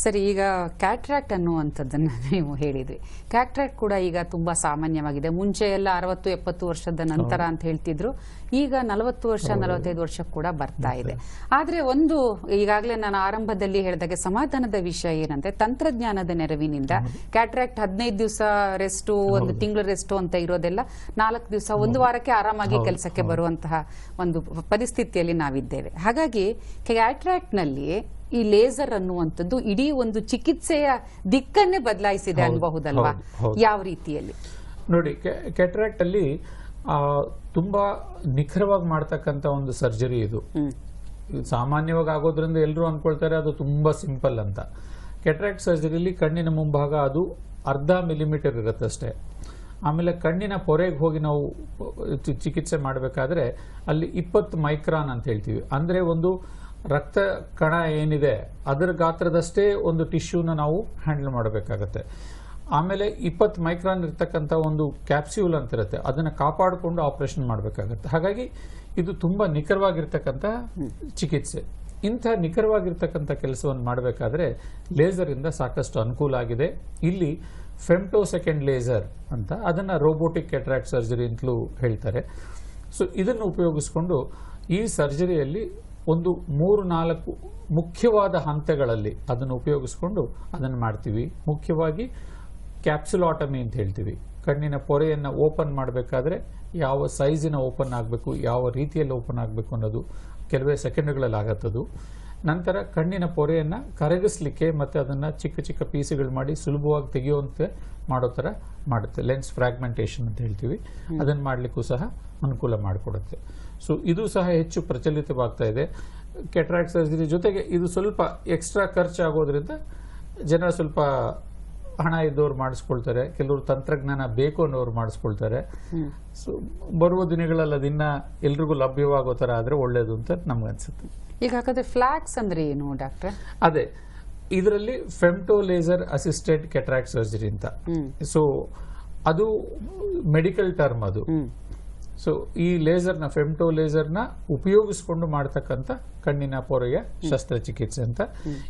ಸರಿ ಈಗ ಕ್ಯಾಟ್ರಾಕ್ಟ್ ಅನ್ನುವಂಥದ್ದನ್ನು *laughs* ನೀವು ಹೇಳಿದ್ರಿ. ಕ್ಯಾಟ್ರಾಕ್ಟ್ ಕೂಡ ಈಗ ತುಂಬಾ ಸಾಮಾನ್ಯವಾಗಿದೆ. ಮುಂಚೆ ಎಲ್ಲ ಅರವತ್ತು ಎಪ್ಪತ್ತು ವರ್ಷದ ನಂತರ ಅಂತ ಹೇಳ್ತಿದ್ರು. ಈಗ ನಲವತ್ತು ವರ್ಷ ನಲವತ್ತೈದು ವರ್ಷ ಕೂಡ ಬರ್ತಾ ಇದೆ. ಆದ್ರೆ ಒಂದು ಈಗಾಗಲೇ ನಾನು ಆರಂಭದಲ್ಲಿ ಹೇಳಿದಾಗೆ ಸಮಾಧಾನದ ವಿಷಯ ಏನಂದ್ರೆ ತಂತ್ರಜ್ಞಾನದ ನೆರವಿನಿಂದ ಕ್ಯಾಟ್ರಾಕ್ಟ್ ಹದಿನೈದು ದಿವಸ ರೆಸ್ಟು ಒಂದು ತಿಂಗಳು ರೆಸ್ಟು ಅಂತ ಇರೋದೆಲ್ಲ ನಾಲ್ಕು ದಿವಸ ಒಂದು ವಾರಕ್ಕೆ ಆರಾಮಾಗಿ ಕೆಲಸಕ್ಕೆ ಬರುವಂತಹ ಒಂದು ಪರಿಸ್ಥಿತಿಯಲ್ಲಿ ನಾವಿದ್ದೇವೆ. ಹಾಗಾಗಿ ಕ್ಯಾಟ್ರಾಕ್ಟ್ನಲ್ಲಿ ಈ ಲೇಸರ್ ಅನ್ನುವಂಥದ್ದು ಇಡೀ ಒಂದು ಚಿಕಿತ್ಸೆಯ ದಿಕ್ಕನ್ನೇ ಬದಲಾಯಿಸಿದೆ ಹೌದು, ಅನ್ಬಹುದಲ್ವಾ? ಹೌದು, ಹೌದು. ಯಾವ ರೀತಿಯಲ್ಲಿ? ನೋಡಿ ಕೆಟ್ರಾಕ್ಟ್ ಅಲ್ಲಿ ಆ, ತುಂಬಾ ನಿಖರವಾಗಿ ಮಾಡ್ತಕ್ಕಂತ ಒಂದು ಸರ್ಜರಿ ಇದು. ಸಾಮಾನ್ಯವಾಗಿ ಆಗೋದ್ರಿಂದ ಎಲ್ಲರೂ ಅನ್ಕೊಳ್ತಾರೆ ಅದು ತುಂಬಾ ಸಿಂಪಲ್ ಅಂತ. ಕೆಟ್ರಾಕ್ಟ್ ಸರ್ಜರಿಲಿ ಕಣ್ಣಿನ ಮುಂಭಾಗ ಅದು ಅರ್ಧ ಮಿಲಿಮೀಟರ್ ಇರುತ್ತೆ ಅಷ್ಟೇ ಆಮೇಲೆ ಕಣ್ಣಿನ ಪೊರೆಗೆ ಹೋಗಿ ನಾವು ಚಿಕಿತ್ಸೆ ಮಾಡಬೇಕಾದ್ರೆ ಅಲ್ಲಿ ಇಪ್ಪತ್ತು ಮೈಕ್ರಾನ್ ಅಂತ ಹೇಳ್ತೀವಿ. ಅಂದ್ರೆ ಒಂದು ರಕ್ತ ಕಣ ಏನಿದೆ ಅದರ ಗಾತ್ರದಷ್ಟೇ ಒಂದು ಟಿಶ್ಯೂನ ನಾವು ಹ್ಯಾಂಡಲ್ ಮಾಡಬೇಕಾಗತ್ತೆ. ಆಮೇಲೆ ಇಪ್ಪತ್ತು ಮೈಕ್ರಾನ್ ಇರ್ತಕ್ಕಂಥ ಒಂದು ಕ್ಯಾಪ್ಸ್ಯೂಲ್ ಅಂತ ಇರುತ್ತೆ ಅದನ್ನು ಕಾಪಾಡಿಕೊಂಡು ಆಪರೇಷನ್ ಮಾಡಬೇಕಾಗತ್ತೆ. ಹಾಗಾಗಿ ಇದು ತುಂಬ ನಿಖರವಾಗಿರ್ತಕ್ಕಂಥ ಚಿಕಿತ್ಸೆ. ಇಂಥ ನಿಖರವಾಗಿರ್ತಕ್ಕಂಥ ಕೆಲಸವನ್ನು ಮಾಡಬೇಕಾದ್ರೆ ಲೇಸರಿಂದ ಸಾಕಷ್ಟು ಅನುಕೂಲ ಆಗಿದೆ. ಇಲ್ಲಿ ಫೆಮ್ಟೋ ಸೆಕೆಂಡ್ ಲೇಸರ್ ಅಂತ ಅದನ್ನು ರೋಬೋಟಿಕ್ ಕೆಟ್ರಾಕ್ಟ್ ಸರ್ಜರಿ ಅಂತಲೂ ಹೇಳ್ತಾರೆ. ಸೊ ಇದನ್ನು ಉಪಯೋಗಿಸ್ಕೊಂಡು ಈ ಸರ್ಜರಿಯಲ್ಲಿ ಒಂದು ಮೂರು ನಾಲ್ಕು ಮುಖ್ಯವಾದ ಹಂತಗಳಲ್ಲಿ ಅದನ್ನು ಉಪಯೋಗಿಸ್ಕೊಂಡು ಅದನ್ನು ಮಾಡ್ತೀವಿ. ಮುಖ್ಯವಾಗಿ ಕ್ಯಾಪ್ಸುಲಾಟಮಿ ಅಂತ ಹೇಳ್ತೀವಿ. ಕಣ್ಣಿನ ಪೊರೆಯನ್ನು ಓಪನ್ ಮಾಡಬೇಕಾದ್ರೆ ಯಾವ ಸೈಜಿನ ಓಪನ್ ಆಗಬೇಕು ಯಾವ ರೀತಿಯಲ್ಲಿ ಓಪನ್ ಆಗಬೇಕು ಅನ್ನೋದು ಕೆಲವೇ ಸೆಕೆಂಡ್ಗಳಲ್ಲಿ ಆಗತ್ತದು. ನಂತರ ಕಣ್ಣಿನ ಪೊರೆಯನ್ನು ಕರಗಿಸ್ಲಿಕ್ಕೆ ಮತ್ತು ಅದನ್ನು ಚಿಕ್ಕ ಚಿಕ್ಕ ಪೀಸುಗಳು ಮಾಡಿ ಸುಲಭವಾಗಿ ತೆಗೆಯುವಂತೆ ಮಾಡೋ ಥರ ಮಾಡುತ್ತೆ. ಲೆನ್ಸ್ ಫ್ರಾಗ್ಮೆಂಟೇಷನ್ ಅಂತ ಹೇಳ್ತೀವಿ. ಅದನ್ನು ಮಾಡಲಿಕ್ಕೂ ಸಹ ಅನುಕೂಲ ಮಾಡಿಕೊಡುತ್ತೆ. ಸೊ ಇದು ಸಹ ಹೆಚ್ಚು ಪ್ರಚಲಿತವಾಗ್ತಾ ಇದೆ. ಕೆಟ್ರಾಕ್ಟ್ ಸರ್ಜರಿ ಜೊತೆಗೆ ಇದು ಸ್ವಲ್ಪ ಎಕ್ಸ್ಟ್ರಾ ಖರ್ಚಾಗೋದ್ರಿಂದ ಜನ ಸ್ವಲ್ಪ ಹಣ ಇದ್ದವ್ರು ಮಾಡಿಸ್ಕೊಳ್ತಾರೆ. ಕೆಲವರು ತಂತ್ರಜ್ಞಾನ ಬೇಕು ಅನ್ನೋರು ಮಾಡಿಸ್ಕೊಳ್ತಾರೆ. ಸೊ ಬರುವ ದಿನಗಳಲ್ಲಿ ಅದಿನ್ನ ಎಲ್ರಿಗೂ ಲಭ್ಯವಾಗೋ ಥರ ಆದರೆ ಒಳ್ಳೆಯದು ಅಂತ ನಮಗನ್ಸುತ್ತೆ ಈಗ ಹಾಗಾದ್ರೆ ಫ್ಲಾಕ್ಸ್ ಅಂದ್ರೆ ಏನು ಡಾಕ್ಟ್ರೆ? ಅದೇ ಇದರಲ್ಲಿ femto laser assisted cataract surgery ಅಂತ. ಸೊ ಅದು ಮೆಡಿಕಲ್ ಟರ್ಮ್ ಅದು. ಸೊ ಈ ಲೇಸರ್ನ ಫೆಮ್ಟೋ ಲೇಸರ್ನ ಉಪಯೋಗಿಸ್ಕೊಂಡು ಮಾಡ್ತಕ್ಕಂಥ ಕಣ್ಣಿನ ಪೊರೆಯ ಶಸ್ತ್ರಚಿಕಿತ್ಸೆ ಅಂತ.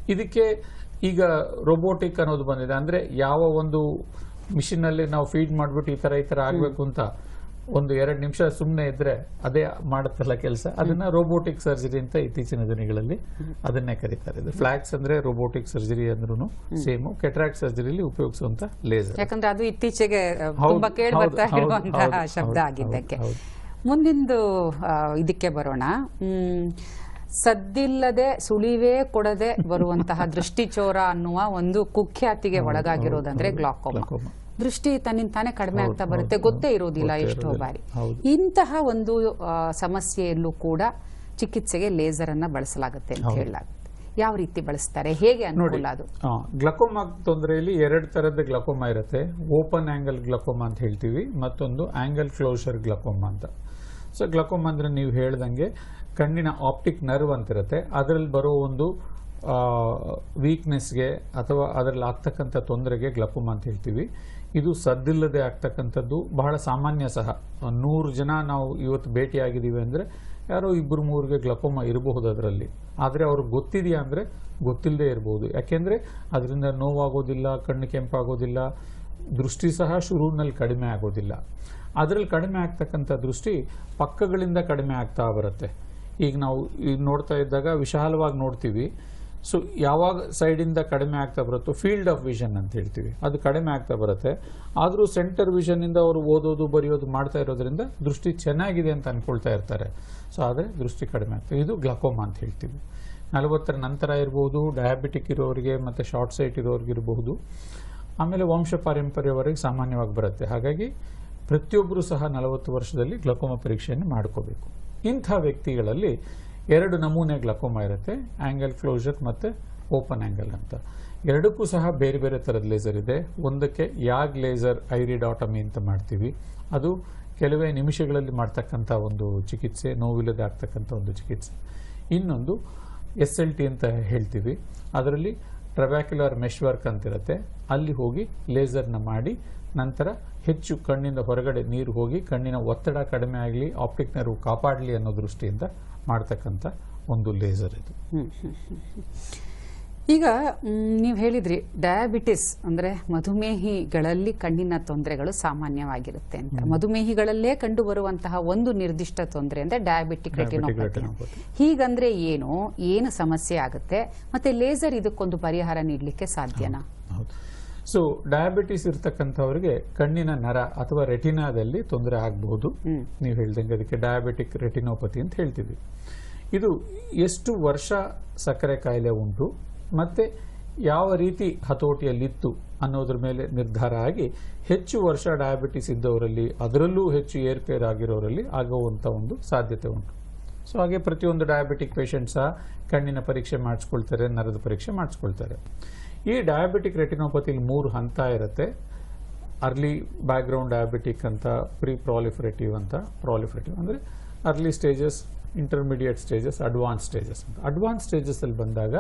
ಇದಕ್ಕೆ ಈಗ ರೋಬೋಟಿಕ್ ಅನ್ನೋದು ಬಂದಿದೆ. ಅಂದ್ರೆ ಯಾವ ಒಂದು ಮಿಷಿನ್ ಅಲ್ಲಿ ನಾವು ಫೀಡ್ ಮಾಡ್ಬಿಟ್ಟು ಈ ತರ ಈ ತರ ಆಗ್ಬೇಕು ಅಂತ ಒಂದು ಎರಡು ನಿಮಿಷ ಸುಮ್ಮನೆ ಇದ್ರೆ ಅದೇ ಮಾಡುತ್ತಲ್ಲ ಕೆಲಸ. ಅದನ್ನ ರೋಬೋಟಿಕ್ ಸರ್ಜರಿ ಅಂತ ಇತ್ತೀಚಿನ ದಿನಗಳಲ್ಲಿ ಅದನ್ನೇ ಕರೀತಾರೆ. ಇದು ಫ್ಲಾಕ್ಸ್ ಅಂದ್ರೆ ರೋಬೋಟಿಕ್ ಸರ್ಜರಿ ಅಂದ್ರೂ ಸೇಮ್. ಕೆಟ್ರಾಕ್ಟ್ ಸರ್ಜರಿಲಿ ಉಪಯೋಗಿಸುವಂತ ಲೇಸರ್ ಯಾಕಂದ್ರೆ ಅದು ಇತ್ತೀಚೆಗೆ ತುಂಬಾ ಕೇಳಿ ಬರ್ತಾ ಇರುವಂತಹ ಶಬ್ದ ಆಗಿದ್ದಕ್ಕೆ. ಮುಂದಿಂದು ಇದಕ್ಕೆ ಬರೋಣ. ಸದ್ದಿಲ್ಲದೆ ಸುಳಿವೇ ಕೊಡದೆ ಬರುವಂತಹ *laughs* ದೃಷ್ಟಿಚೋರ ಅನ್ನುವ ಒಂದು ಕುಖ್ಯಾತಿಗೆ ಒಳಗಾಗಿರೋದಂದ್ರೆ ಗ್ಲಾಕೋಮಾ. ದೃಷ್ಟಿ ತನ್ನಿಂದ ತಾನೇ ಕಡಿಮೆ ಆಗ್ತಾ ಬರುತ್ತೆ. ಗೊತ್ತೇ ಇರೋದಿಲ್ಲ ಎಷ್ಟೋ ಬಾರಿ. ಇಂತಹ ಒಂದು ಸಮಸ್ಯೆಯಲ್ಲೂ ಕೂಡ ಚಿಕಿತ್ಸೆಗೆ ಲೇಸರ್ ಅನ್ನ ಬಳಸಲಾಗುತ್ತೆ ಅಂತ. ಹೇಳಲಾಗುತ್ತೆ. ಯಾವ ರೀತಿ ಬಳಸ್ತಾರೆ? ಹೇಗೆ ಅನುಕೂಲ ಅದು? ಗ್ಲಕೋಮಾ ತೊಂದರೆಯಲ್ಲಿ ಎರಡು ತರದ ಗ್ಲಕೋಮಾ ಇರುತ್ತೆ. ಓಪನ್ ಆಂಗಲ್ ಗ್ಲಕೋಮಾ ಅಂತ ಹೇಳ್ತೀವಿ ಮತ್ತೊಂದು ಆಂಗಲ್ ಕ್ಲೋಷರ್ ಗ್ಲಕೋಮಾ ಅಂತ. ಸೊ ಗ್ಲಕೋಮಾ ಅಂದ್ರೆ ನೀವು ಹೇಳ್ದಂಗೆ ಕಣ್ಣಿನ ಆಪ್ಟಿಕ್ ನರ್ವ್ ಅಂತಿರುತ್ತೆ ಅದರಲ್ಲಿ ಬರೋ ಒಂದು ವೀಕ್ನೆಸ್ಗೆ ಅಥವಾ ಅದರಲ್ಲಿ ಆಗ್ತಕ್ಕಂಥ ತೊಂದರೆಗೆ ಗ್ಲಕೋಮಾ ಅಂತ ಹೇಳ್ತೀವಿ. ಇದು ಸದ್ದಿಲ್ಲದೆ ಆಗ್ತಕ್ಕಂಥದ್ದು ಬಹಳ ಸಾಮಾನ್ಯ ಸಹ. ನೂರು ಜನ ನಾವು ಇವತ್ತು ಭೇಟಿಯಾಗಿದ್ದೀವಿ ಅಂದರೆ ಯಾರೋ ಇಬ್ಬರು ಮೂರಿಗೆ ಗ್ಲಪಮ್ಮ ಇರಬಹುದು ಅದರಲ್ಲಿ. ಆದರೆ ಅವ್ರಿಗೆ ಗೊತ್ತಿದೆಯಾ ಅಂದರೆ ಗೊತ್ತಿಲ್ಲದೆ ಇರಬಹುದು ಯಾಕೆಂದರೆ ಅದರಿಂದ ನೋವಾಗೋದಿಲ್ಲ, ಕಣ್ಣು ಕೆಂಪಾಗೋದಿಲ್ಲ, ದೃಷ್ಟಿ ಸಹ ಶುರುವಿನಲ್ಲಿ ಕಡಿಮೆ ಆಗೋದಿಲ್ಲ. ಅದರಲ್ಲಿ ಕಡಿಮೆ ಆಗ್ತಕ್ಕಂಥ ದೃಷ್ಟಿ ಪಕ್ಕಗಳಿಂದ ಕಡಿಮೆ ಆಗ್ತಾ ಬರುತ್ತೆ. ಈಗ ನಾವು ಈಗ ನೋಡ್ತಾ ಇದ್ದಾಗ ವಿಶಾಲವಾಗಿ ನೋಡ್ತೀವಿ. ಸೊ ಯಾವಾಗ ಸೈಡಿಂದ ಕಡಿಮೆ ಆಗ್ತಾ ಬರುತ್ತೋ ಫೀಲ್ಡ್ ಆಫ್ ವಿಷನ್ ಅಂತ ಹೇಳ್ತೀವಿ. ಅದು ಕಡಿಮೆ ಆಗ್ತಾ ಬರುತ್ತೆ. ಆದರೂ ಸೆಂಟರ್ ವಿಷನ್ನಿಂದ ಅವರು ಓದೋದು, ಬರೆಯೋದು, ಮಾಡ್ತಾ ಇರೋದ್ರಿಂದ ದೃಷ್ಟಿ ಚೆನ್ನಾಗಿದೆ ಅಂತ ಅಂದ್ಕೊಳ್ತಾ ಇರ್ತಾರೆ. ಸೊ ಆದರೆ ದೃಷ್ಟಿ ಕಡಿಮೆ ಆಗ್ತದೆ ಇದು ಗ್ಲಕೋಮಾ ಅಂತ ಹೇಳ್ತೀವಿ. ನಲವತ್ತರ ನಂತರ ಇರಬಹುದು ಡಯಾಬಿಟಿಕ್ ಇರೋರಿಗೆ ಮತ್ತು ಶಾರ್ಟ್ ಸೈಟ್ ಇರೋರಿಗೆ ಇರಬಹುದು. ಆಮೇಲೆ ವಂಶ ಪಾರಂಪರ್ಯವರೆಗೆ ಸಾಮಾನ್ಯವಾಗಿ ಬರುತ್ತೆ. ಹಾಗಾಗಿ ಪ್ರತಿಯೊಬ್ಬರೂ ಸಹ ನಲವತ್ತು ವರ್ಷದಲ್ಲಿ ಗ್ಲಕೋಮ ಪರೀಕ್ಷೆಯನ್ನು ಮಾಡ್ಕೋಬೇಕು. ಇಂಥ ವ್ಯಕ್ತಿಗಳಲ್ಲಿ ಎರಡು ನಮೂನೆ ಗ್ಲಕೋಮಾ ಇರುತ್ತೆ ಆ್ಯಂಗಲ್ ಕ್ಲೋಸರ್ ಮತ್ತು ಓಪನ್ ಆ್ಯಂಗಲ್ ಅಂತ. ಎರಡಕ್ಕೂ ಸಹ ಬೇರೆ ಬೇರೆ ಥರದ ಲೇಸರ್ ಇದೆ. ಒಂದಕ್ಕೆ ಯಾಗ್ ಲೇಸರ್ ಐರಿಡಾಟಮಿ ಅಂತ ಮಾಡ್ತೀವಿ. ಅದು ಕೆಲವೇ ನಿಮಿಷಗಳಲ್ಲಿ ಮಾಡ್ತಕ್ಕಂಥ ಒಂದು ಚಿಕಿತ್ಸೆ, ನೋವಿಲ್ಲದೆ ಆಗ್ತಕ್ಕಂಥ ಒಂದು ಚಿಕಿತ್ಸೆ. ಇನ್ನೊಂದು ಎಸ್ ಎಲ್ ಟಿ ಅಂತ ಹೇಳ್ತೀವಿ. ಅದರಲ್ಲಿ ಟ್ರವ್ಯಾಕ್ಯುಲರ್ ಮೆಶ್ ವರ್ಕ್ ಅಂತಿರುತ್ತೆ. ಅಲ್ಲಿ ಹೋಗಿ ಲೇಸರ್ನ ಮಾಡಿ, ನಂತರ ಹೆಚ್ಚು ಕಣ್ಣಿಂದ ಹೊರಗಡೆ ನೀರು ಹೋಗಿ, ಕಣ್ಣಿನ ಒತ್ತಡ ಕಡಿಮೆ ಆಗಲಿ ಆಪ್ಟಿಕ್ ನೆರವು ಕಾಪಾಡಲಿ ಅನ್ನೋ ದೃಷ್ಟಿಯಿಂದ ಮಾಡ್ತಕ್ಕಂಥ ಒಂದು ಲೇಸರ್ ಇದು. ಈಗ ನೀವು ಹೇಳಿದ್ರಿ ಡಯಾಬಿಟಿಸ್ ಅಂದ್ರೆ ಮಧುಮೇಹಿಗಳಲ್ಲಿ ಕಣ್ಣಿನ ತೊಂದರೆಗಳು ಸಾಮಾನ್ಯವಾಗಿರುತ್ತೆ ಅಂತ. ಮಧುಮೇಹಿಗಳಲ್ಲೇ ಕಂಡು ಬರುವಂತಹ ಒಂದು ನಿರ್ದಿಷ್ಟ ತೊಂದರೆ ಅಂದ್ರೆ ಡಯಾಬಿಟಿಕ್ ರೆಟಿನೋಪತಿ ಹೀಗಂದ್ರೆ ಏನು? ಏನು ಸಮಸ್ಯೆ ಆಗುತ್ತೆ? ಮತ್ತೆ ಲೇಸರ್ ಇದಕ್ಕೊಂದು ಪರಿಹಾರ ನೀಡಲಿಕ್ಕೆ ಸಾಧ್ಯನಾ? ಸೊ ಡಯಾಬಿಟಿಸ್ ಇರ್ತಕ್ಕಂಥವ್ರಿಗೆ ಕಣ್ಣಿನ ನರ ಅಥವಾ ರೆಟಿನಾದಲ್ಲಿ ತೊಂದರೆ ಆಗಬಹುದು ನೀವು ಹೇಳ್ದಂಗೆ ಅದಕ್ಕೆ ಡಯಾಬಿಟಿಕ್ ರೆಟಿನೋಪತಿ ಅಂತ ಹೇಳ್ತೀವಿ. ಇದು ಎಷ್ಟು ವರ್ಷ ಸಕ್ಕರೆ ಕಾಯಿಲೆ ಉಂಟು ಮತ್ತೆ ಯಾವ ರೀತಿ ಹತೋಟಿಯಲ್ಲಿತ್ತು ಅನ್ನೋದ್ರ ಮೇಲೆ ನಿರ್ಧಾರ ಆಗಿ ಹೆಚ್ಚು ವರ್ಷ ಡಯಾಬಿಟಿಸ್ ಇದ್ದವರಲ್ಲಿ ಅದರಲ್ಲೂ ಹೆಚ್ಚು ಏರ್ಪೇರ್ ಆಗಿರೋರಲ್ಲಿ ಆಗುವಂತ ಒಂದು ಸಾಧ್ಯತೆ ಉಂಟು. ಸೊ ಹಾಗೆ ಪ್ರತಿಯೊಂದು ಡಯಾಬಿಟಿಕ್ ಪೇಷಂಟ್ ಸಹ ಕಣ್ಣಿನ ಪರೀಕ್ಷೆ ಮಾಡಿಸ್ಕೊಳ್ತಾರೆ ನರದ ಪರೀಕ್ಷೆ ಮಾಡಿಸ್ಕೊಳ್ತಾರೆ. ಈ ಡಯಾಬಿಟಿಕ್ ರೆಟಿನೋಪತಿಲಿ ಮೂರು ಹಂತ ಇರುತ್ತೆ. ಅರ್ಲಿ ಬ್ಯಾಕ್ಗ್ರೌಂಡ್ ಡಯಾಬಿಟಿಕ್ ಅಂತ ಪ್ರೀ ಪ್ರಾಲಿಫರೇಟಿವ್ ಅಂತ ಪ್ರಾಲಿಫರೇಟಿವ್ ಅಂದರೆ early stages intermediate stages advance stages ಅಂತ. ಅಡ್ವಾನ್ಸ್ ಸ್ಟೇಜಸ್ಸಲ್ಲಿ ಬಂದಾಗ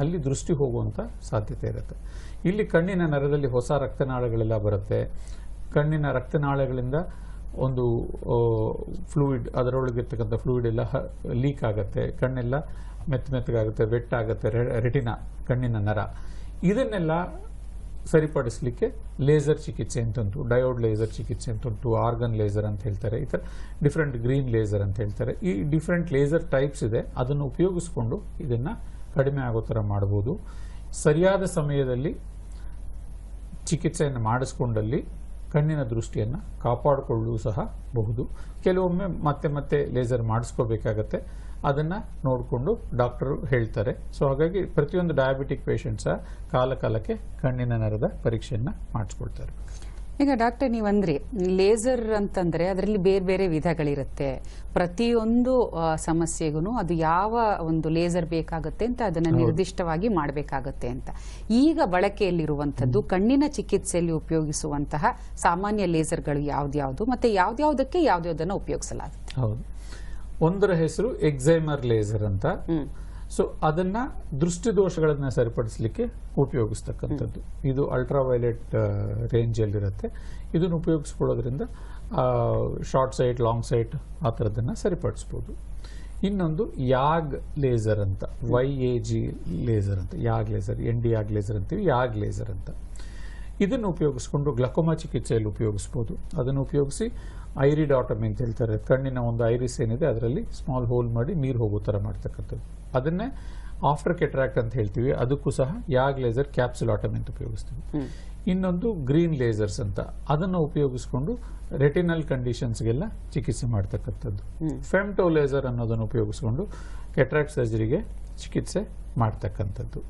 ಅಲ್ಲಿ ದೃಷ್ಟಿ ಹೋಗುವಂಥ ಸಾಧ್ಯತೆ ಇರುತ್ತೆ. ಇಲ್ಲಿ ಕಣ್ಣಿನ ನರದಲ್ಲಿ ಹೊಸ ರಕ್ತನಾಳಗಳೆಲ್ಲ ಬರುತ್ತೆ. ಕಣ್ಣಿನ ರಕ್ತನಾಳಗಳಿಂದ ಒಂದು ಫ್ಲೂಯಿಡ್ ಅದರೊಳಗಿರ್ತಕ್ಕಂಥ ಫ್ಲೂಯಿಡ್ ಎಲ್ಲ ಲೀಕ್ ಆಗುತ್ತೆ. ಕಣ್ಣೆಲ್ಲ ಮೆತ್ತ ಮೆತ್ತಗಾಗುತ್ತೆ ವೆಟ್ಟಾಗುತ್ತೆ ರೆಟಿನ ಕಣ್ಣಿನ ನರ. ಇದನ್ನೆಲ್ಲ ಸರಿಪಡಿಸಲಿಕ್ಕೆ ಲೇಸರ್ ಚಿಕಿತ್ಸೆ ಅಂತಂತು, ಡಯೋಡ್ ಲೇಸರ್ ಚಿಕಿತ್ಸೆ ಅಂತ ಉಂಟು ಆರ್ಗನ್ ಲೇಸರ್ ಅಂತ ಹೇಳ್ತಾರೆ, ಈ ಥರ ಡಿಫ್ರೆಂಟ್ ಗ್ರೀನ್ ಲೇಸರ್ ಅಂತ ಹೇಳ್ತಾರೆ. ಈ ಡಿಫ್ರೆಂಟ್ ಲೇಸರ್ ಟೈಪ್ಸ್ ಇದೆ, ಅದನ್ನು ಉಪಯೋಗಿಸ್ಕೊಂಡು ಇದನ್ನು ಕಡಿಮೆ ಆಗೋ ಥರ ಮಾಡ್ಬೋದು. ಸರಿಯಾದ ಸಮಯದಲ್ಲಿ ಚಿಕಿತ್ಸೆಯನ್ನು ಮಾಡಿಸ್ಕೊಂಡಲ್ಲಿ ಕಣ್ಣಿನ ದೃಷ್ಟಿಯನ್ನು ಕಾಪಾಡಿಕೊಳ್ಳಲು ಸಹ ಬಹುದು. ಕೆಲವೊಮ್ಮೆ ಮತ್ತೆ ಮತ್ತೆ ಲೇಸರ್ ಮಾಡಿಸ್ಕೋಬೇಕಾಗತ್ತೆ. ಅದನ್ನು ನೋಡಿಕೊಂಡು ಡಾಕ್ಟರು ಹೇಳ್ತಾರೆ. ಸೊ ಹಾಗಾಗಿ ಪ್ರತಿಯೊಂದು ಡಯಾಬಿಟಿಕ್ ಪೇಷಂಟ್ಸ ಸಹ ಕಾಲ ಕಾಲಕ್ಕೆ ಕಣ್ಣಿನ ನರದ ಪರೀಕ್ಷೆಯನ್ನು ಮಾಡಿಸ್ಕೊಳ್ತಾರೆ. ಈಗ ಡಾಕ್ಟರ್ ನೀವು ಅಂದ್ರಿ ಲೇಸರ್ ಅಂತಂದ್ರೆ ಅದರಲ್ಲಿ ಬೇರೆ ಬೇರೆ ವಿಧಗಳಿರುತ್ತೆ. ಪ್ರತಿಯೊಂದು ಸಮಸ್ಯೆಗೂ ಅದು ಯಾವ ಒಂದು ಲೇಸರ್ ಬೇಕಾಗುತ್ತೆ ಅಂತ ಅದನ್ನು ನಿರ್ದಿಷ್ಟವಾಗಿ ಮಾಡಬೇಕಾಗತ್ತೆ ಅಂತ. ಈಗ ಬಳಕೆಯಲ್ಲಿರುವಂಥದ್ದು ಕಣ್ಣಿನ ಚಿಕಿತ್ಸೆಯಲ್ಲಿ ಉಪಯೋಗಿಸುವಂತಹ ಸಾಮಾನ್ಯ ಲೇಸರ್ಗಳು ಯಾವ್ದ್ಯಾವ್ದು ಮತ್ತೆ ಯಾವ್ದ್ಯಾವುದಕ್ಕೆ ಯಾವ್ದ್ಯಾವ್ದನ್ನ ಉಪಯೋಗಿಸಲಾಗುತ್ತೆ? ಹೌದು. ಒಂದರ ಹೆಸರು ಎಕ್ಸೈಮರ್ ಲೇಸರ್ ಅಂತ. ಸೊ ಅದನ್ನ ದೃಷ್ಟಿ ದೋಷಗಳನ್ನ ಸರಿಪಡಿಸಲಿಕ್ಕೆ ಉಪಯೋಗಿಸ್ತಕ್ಕಂಥದ್ದು. ಇದು ಅಲ್ಟ್ರಾ ವೈಲೆಟ್ ರೇಂಜ್ ಅಲ್ಲಿರುತ್ತೆ. ಇದನ್ನು ಉಪಯೋಗಿಸ್ಕೊಳ್ಳೋದ್ರಿಂದ ಶಾರ್ಟ್ ಸೈಟ್ ಲಾಂಗ್ ಸೈಟ್ ಆ ಥರದನ್ನ ಸರಿಪಡಿಸ್ಬೋದು. ಇನ್ನೊಂದು ಯಾಗ್ ಲೇಸರ್ ಅಂತ. ವೈ ಎ ಜಿ ಲೇಸರ್ ಅಂತ. YAG laser N D YAG laser ಅಂತೀವಿ ಯಾಗ್ ಲೇಸರ್ ಅಂತ. ಇದನ್ನು ಉಪಯೋಗಿಸ್ಕೊಂಡು ಗ್ಲಕೋಮಾ ಚಿಕಿತ್ಸೆಯಲ್ಲಿ ಉಪಯೋಗಿಸ್ಬೋದು. ಅದನ್ನು ಉಪಯೋಗಿಸಿ ಐರಿಡಾಟಮಿ ಅಂತ ಹೇಳ್ತಾರೆ. ಕಣ್ಣಿನ ಒಂದು ಐರಿಸ್ ಏನಿದೆ ಅದರಲ್ಲಿ ಸ್ಮಾಲ್ ಹೋಲ್ ಮಾಡಿ ನೀರು ಹೋಗೋ ಥರ ಮಾಡ್ತಕ್ಕಂಥದ್ದು. ಅದನ್ನೇ ಆಫ್ಟರ್ ಕೆಟ್ರಾಕ್ಟ್ ಅಂತ ಹೇಳ್ತೀವಿ. ಅದಕ್ಕೂ ಸಹ ಯಾಗ್ ಲೇಸರ್ ಕ್ಯಾಪ್ಸುಲಾಟಮಿ ಅಂತ ಉಪಯೋಗಿಸ್ತೀವಿ. ಇನ್ನೊಂದು ಗ್ರೀನ್ ಲೇಸರ್ಸ್ ಅಂತ. ಅದನ್ನು ಉಪಯೋಗಿಸ್ಕೊಂಡು ರೆಟಿನಲ್ ಕಂಡೀಷನ್ಸ್ಗೆಲ್ಲ ಚಿಕಿತ್ಸೆ ಮಾಡ್ತಕ್ಕಂಥದ್ದು. ಫೆಮ್ಟೋ ಲೇಸರ್ ಅನ್ನೋದನ್ನು ಉಪಯೋಗಿಸ್ಕೊಂಡು ಕೆಟ್ರಾಕ್ಟ್ ಸರ್ಜರಿಗೆ ಚಿಕಿತ್ಸೆ ಮಾಡ್ತಕ್ಕಂಥದ್ದು.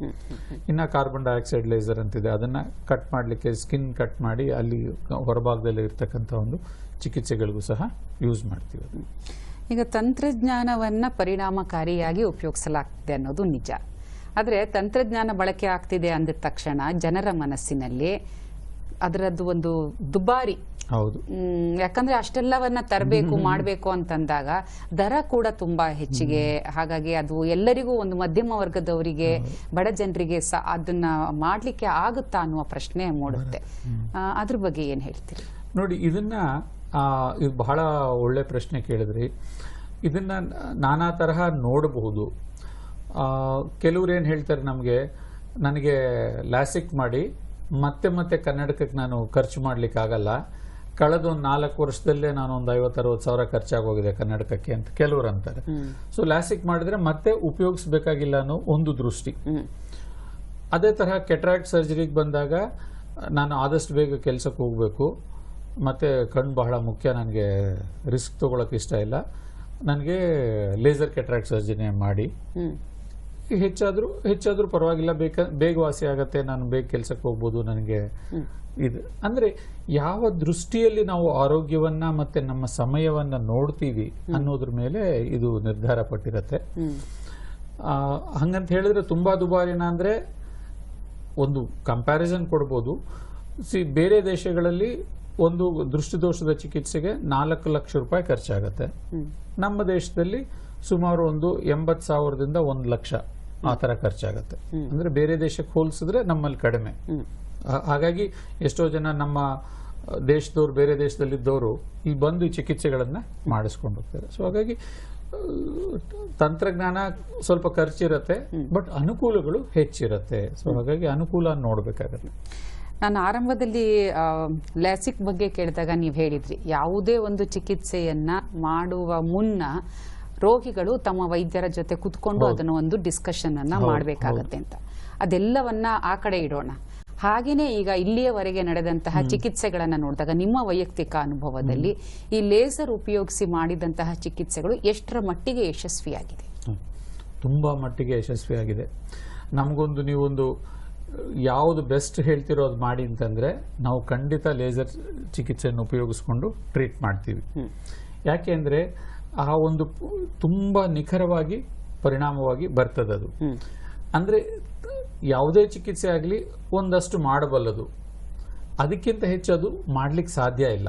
ಇನ್ನು ಕಾರ್ಬನ್ ಡೈಆಕ್ಸೈಡ್ ಲೇಸರ್ ಅಂತಿದೆ. ಅದನ್ನು ಕಟ್ ಮಾಡಲಿಕ್ಕೆ ಸ್ಕಿನ್ ಕಟ್ ಮಾಡಿ ಅಲ್ಲಿ ಹೊರಭಾಗದಲ್ಲಿ ಇರ್ತಕ್ಕಂಥ ಒಂದು ಚಿಕಿತ್ಸೆಗಳಿಗೂ ಸಹ ಯೂಸ್ ಮಾಡ್ತೀವಿ. ಈಗ ತಂತ್ರಜ್ಞಾನವನ್ನು ಪರಿಣಾಮಕಾರಿಯಾಗಿ ಉಪಯೋಗಿಸಲಾಗ್ತಿದೆ ಅನ್ನೋದು ನಿಜ. ಆದರೆ ತಂತ್ರಜ್ಞಾನ ಬಳಕೆ ಆಗ್ತಿದೆ ಅಂದ ತಕ್ಷಣ ಜನರ ಮನಸ್ಸಿನಲ್ಲಿ ಅದರದ್ದು ಒಂದು ದುಬಾರಿ. ಹೌದು. ಯಾಕಂದ್ರೆ ಅಷ್ಟೆಲ್ಲವನ್ನ ತರಬೇಕು ಮಾಡಬೇಕು ಅಂತಂದಾಗ ದರ ಕೂಡ ತುಂಬಾ ಹೆಚ್ಚಿಗೆ. ಹಾಗಾಗಿ ಅದು ಎಲ್ಲರಿಗೂ ಒಂದು ಮಧ್ಯಮ ವರ್ಗದವರಿಗೆ ಬಡ ಜನರಿಗೆ ಸಹ ಅದನ್ನ ಮಾಡ್ಲಿಕ್ಕೆ ಆಗುತ್ತಾ ಅನ್ನುವ ಪ್ರಶ್ನೆ ಮೂಡುತ್ತೆ. ಅದ್ರ ಬಗ್ಗೆ ಏನ್ ಹೇಳ್ತೀರಿ? ನೋಡಿ ಇದನ್ನ ಇದು ಬಹಳ ಒಳ್ಳೆ ಪ್ರಶ್ನೆ ಕೇಳಿದ್ರಿ. ಇದನ್ನ ನಾನಾ ತರಹ ನೋಡಬಹುದು. ಕೆಲವ್ರು ಏನು ಹೇಳ್ತಾರೆ ನಮಗೆ ನನಗೆ ಲಾಸಿಕ್ ಮಾಡಿ ಮತ್ತೆ ಮತ್ತೆ ಕನ್ನಡಕಕ್ಕೆ ನಾನು ಖರ್ಚು ಮಾಡ್ಲಿಕ್ಕೆ ಆಗಲ್ಲ. ಕಳೆದ ಒಂದು ನಾಲ್ಕು ವರ್ಷದಲ್ಲೇ ನಾನು ಒಂದು ಐವತ್ತು ಅರವತ್ತು ಸಾವಿರ ಖರ್ಚಾಗೋಗಿದೆ ಕನ್ನಡಕಕ್ಕೆ ಅಂತ ಕೆಲವರು ಅಂತಾರೆ ಸೊ ಲಾಸಿಕ್ ಮಾಡಿದ್ರೆ ಮತ್ತೆ ಉಪಯೋಗಿಸ್ಬೇಕಾಗಿಲ್ಲ ಅನ್ನೋ ಒಂದು ದೃಷ್ಟಿ. ಅದೇ ತರಹ ಕೆಟ್ರಾಕ್ಟ್ ಸರ್ಜರಿಗೆ ಬಂದಾಗ ನಾನು ಆದಷ್ಟು ಬೇಗ ಕೆಲಸಕ್ಕೆ ಹೋಗಬೇಕು. ಮತ್ತು ಕಣ್ಣು ಬಹಳ ಮುಖ್ಯ ನನಗೆ ರಿಸ್ಕ್ ತೊಗೊಳಕ್ಕೆ ಇಷ್ಟ ಇಲ್ಲ. ನನಗೆ ಲೇಸರ್ ಕೆಟ್ರಾಕ್ಟ್ ಸರ್ಜರಿ ಮಾಡಿ. ಹೆಚ್ಚಾದರೂ ಹೆಚ್ಚಾದರೂ ಪರವಾಗಿಲ್ಲ ಬೇಕ ಬೇಗ ವಾಸಿ ಆಗತ್ತೆ ನಾನು ಬೇಗ ಕೆಲಸಕ್ಕೆ ಹೋಗ್ಬೋದು ನನಗೆ. ಇದು ಅಂದರೆ ಯಾವ ದೃಷ್ಟಿಯಲ್ಲಿ ನಾವು ಆರೋಗ್ಯವನ್ನ ಮತ್ತೆ ನಮ್ಮ ಸಮಯವನ್ನ ನೋಡ್ತೀವಿ ಅನ್ನೋದ್ರ ಮೇಲೆ ಇದು ನಿರ್ಧಾರ ಪಟ್ಟಿರತ್ತೆ. ಹಂಗಂತ ಹೇಳಿದ್ರೆ ತುಂಬಾ ದುಬಾರಿನ ಅಂದರೆ ಒಂದು ಕಂಪ್ಯಾರಿಸನ್ ಕೊಡ್ಬೋದು. ಸಿ ಬೇರೆ ದೇಶಗಳಲ್ಲಿ ಒಂದು ದೃಷ್ಟಿದೋಷದ ಚಿಕಿತ್ಸೆಗೆ ನಾಲ್ಕು ಲಕ್ಷ ರೂಪಾಯಿ ಖರ್ಚಾಗತ್ತೆ. ನಮ್ಮ ದೇಶದಲ್ಲಿ ಸುಮಾರು ಒಂದು ಎಂಬತ್ತು ಸಾವಿರದಿಂದ ಒಂದು ಲಕ್ಷ. ಆ ಥರ ಖರ್ಚಾಗುತ್ತೆ. ಅಂದ್ರೆ ಬೇರೆ ದೇಶಕ್ಕೆ ಹೋಲಿಸಿದ್ರೆ ನಮ್ಮಲ್ಲಿ ಕಡಿಮೆ. ಹಾಗಾಗಿ ಎಷ್ಟೋ ಜನ ನಮ್ಮ ದೇಶದವ್ರು ಬೇರೆ ದೇಶದಲ್ಲಿದ್ದವರು ಇಲ್ಲಿ ಬಂದು ಈ ಚಿಕಿತ್ಸೆಗಳನ್ನ ಮಾಡಿಸ್ಕೊಂಡು ಹೋಗ್ತಾರೆ. ಸೊ ಹಾಗಾಗಿ ತಂತ್ರಜ್ಞಾನ ಸ್ವಲ್ಪ ಖರ್ಚಿರತ್ತೆ ಬಟ್ ಅನುಕೂಲಗಳು ಹೆಚ್ಚಿರತ್ತೆ. ಸೊ ಹಾಗಾಗಿ ಅನುಕೂಲ ನೋಡ್ಬೇಕಾಗತ್ತೆ. ನಾನು ಆರಂಭದಲ್ಲಿ ಲ್ಯಾಸಿಕ್ ಬಗ್ಗೆ ಕೇಳಿದಾಗ ನೀವು ಹೇಳಿದ್ರಿ ಯಾವುದೇ ಒಂದು ಚಿಕಿತ್ಸೆಯನ್ನ ಮಾಡುವ ಮುನ್ನ ರೋಗಿಗಳು ತಮ್ಮ ವೈದ್ಯರ ಜೊತೆ ಕುತ್ಕೊಂಡು ಅದನ್ನು ಒಂದು ಡಿಸ್ಕಷನ್ ಅನ್ನ ಮಾಡಬೇಕಾಗತ್ತೆ ಅಂತ. ಅದೆಲ್ಲವನ್ನ ಆ ಕಡೆ ಇಡೋಣ. ಹಾಗೆಯೇ ಈಗ ಇಲ್ಲಿಯವರೆಗೆ ನಡೆದಂತಹ ಚಿಕಿತ್ಸೆಗಳನ್ನ ನೋಡಿದಾಗ ನಿಮ್ಮ ವೈಯಕ್ತಿಕ ಅನುಭವದಲ್ಲಿ ಈ ಲೇಸರ್ ಉಪಯೋಗಿಸಿ ಮಾಡಿದಂತಹ ಚಿಕಿತ್ಸೆಗಳು ಎಷ್ಟರ ಮಟ್ಟಿಗೆ ಯಶಸ್ವಿಯಾಗಿದೆ. ತುಂಬಾ ಮಟ್ಟಿಗೆ ಯಶಸ್ವಿಯಾಗಿದೆ. ನಮಗೊಂದು ನೀವೊಂದು ಯಾವುದು ಬೆಸ್ಟ್ ಹೇಳ್ತಿರೋ ಅದು ಮಾಡಿ ಅಂತಂದ್ರೆ ನಾವು ಖಂಡಿತ ಲೇಸರ್ ಚಿಕಿತ್ಸೆಯನ್ನು ಉಪಯೋಗಿಸ್ಕೊಂಡು ಟ್ರೀಟ್ ಮಾಡ್ತೀವಿ. ಹ್ಮ್. ಆ ಒಂದು ತುಂಬ ನಿಖರವಾಗಿ ಪರಿಣಾಮವಾಗಿ ಬರ್ತದದು. ಅದು ಅಂದ್ರೆ ಯಾವುದೇ ಚಿಕಿತ್ಸೆ ಆಗಲಿ ಒಂದಷ್ಟು ಮಾಡಬಲ್ಲದು. ಅದಕ್ಕಿಂತ ಹೆಚ್ಚು ಅದು ಮಾಡ್ಲಿಕ್ಕೆ ಸಾಧ್ಯ ಇಲ್ಲ.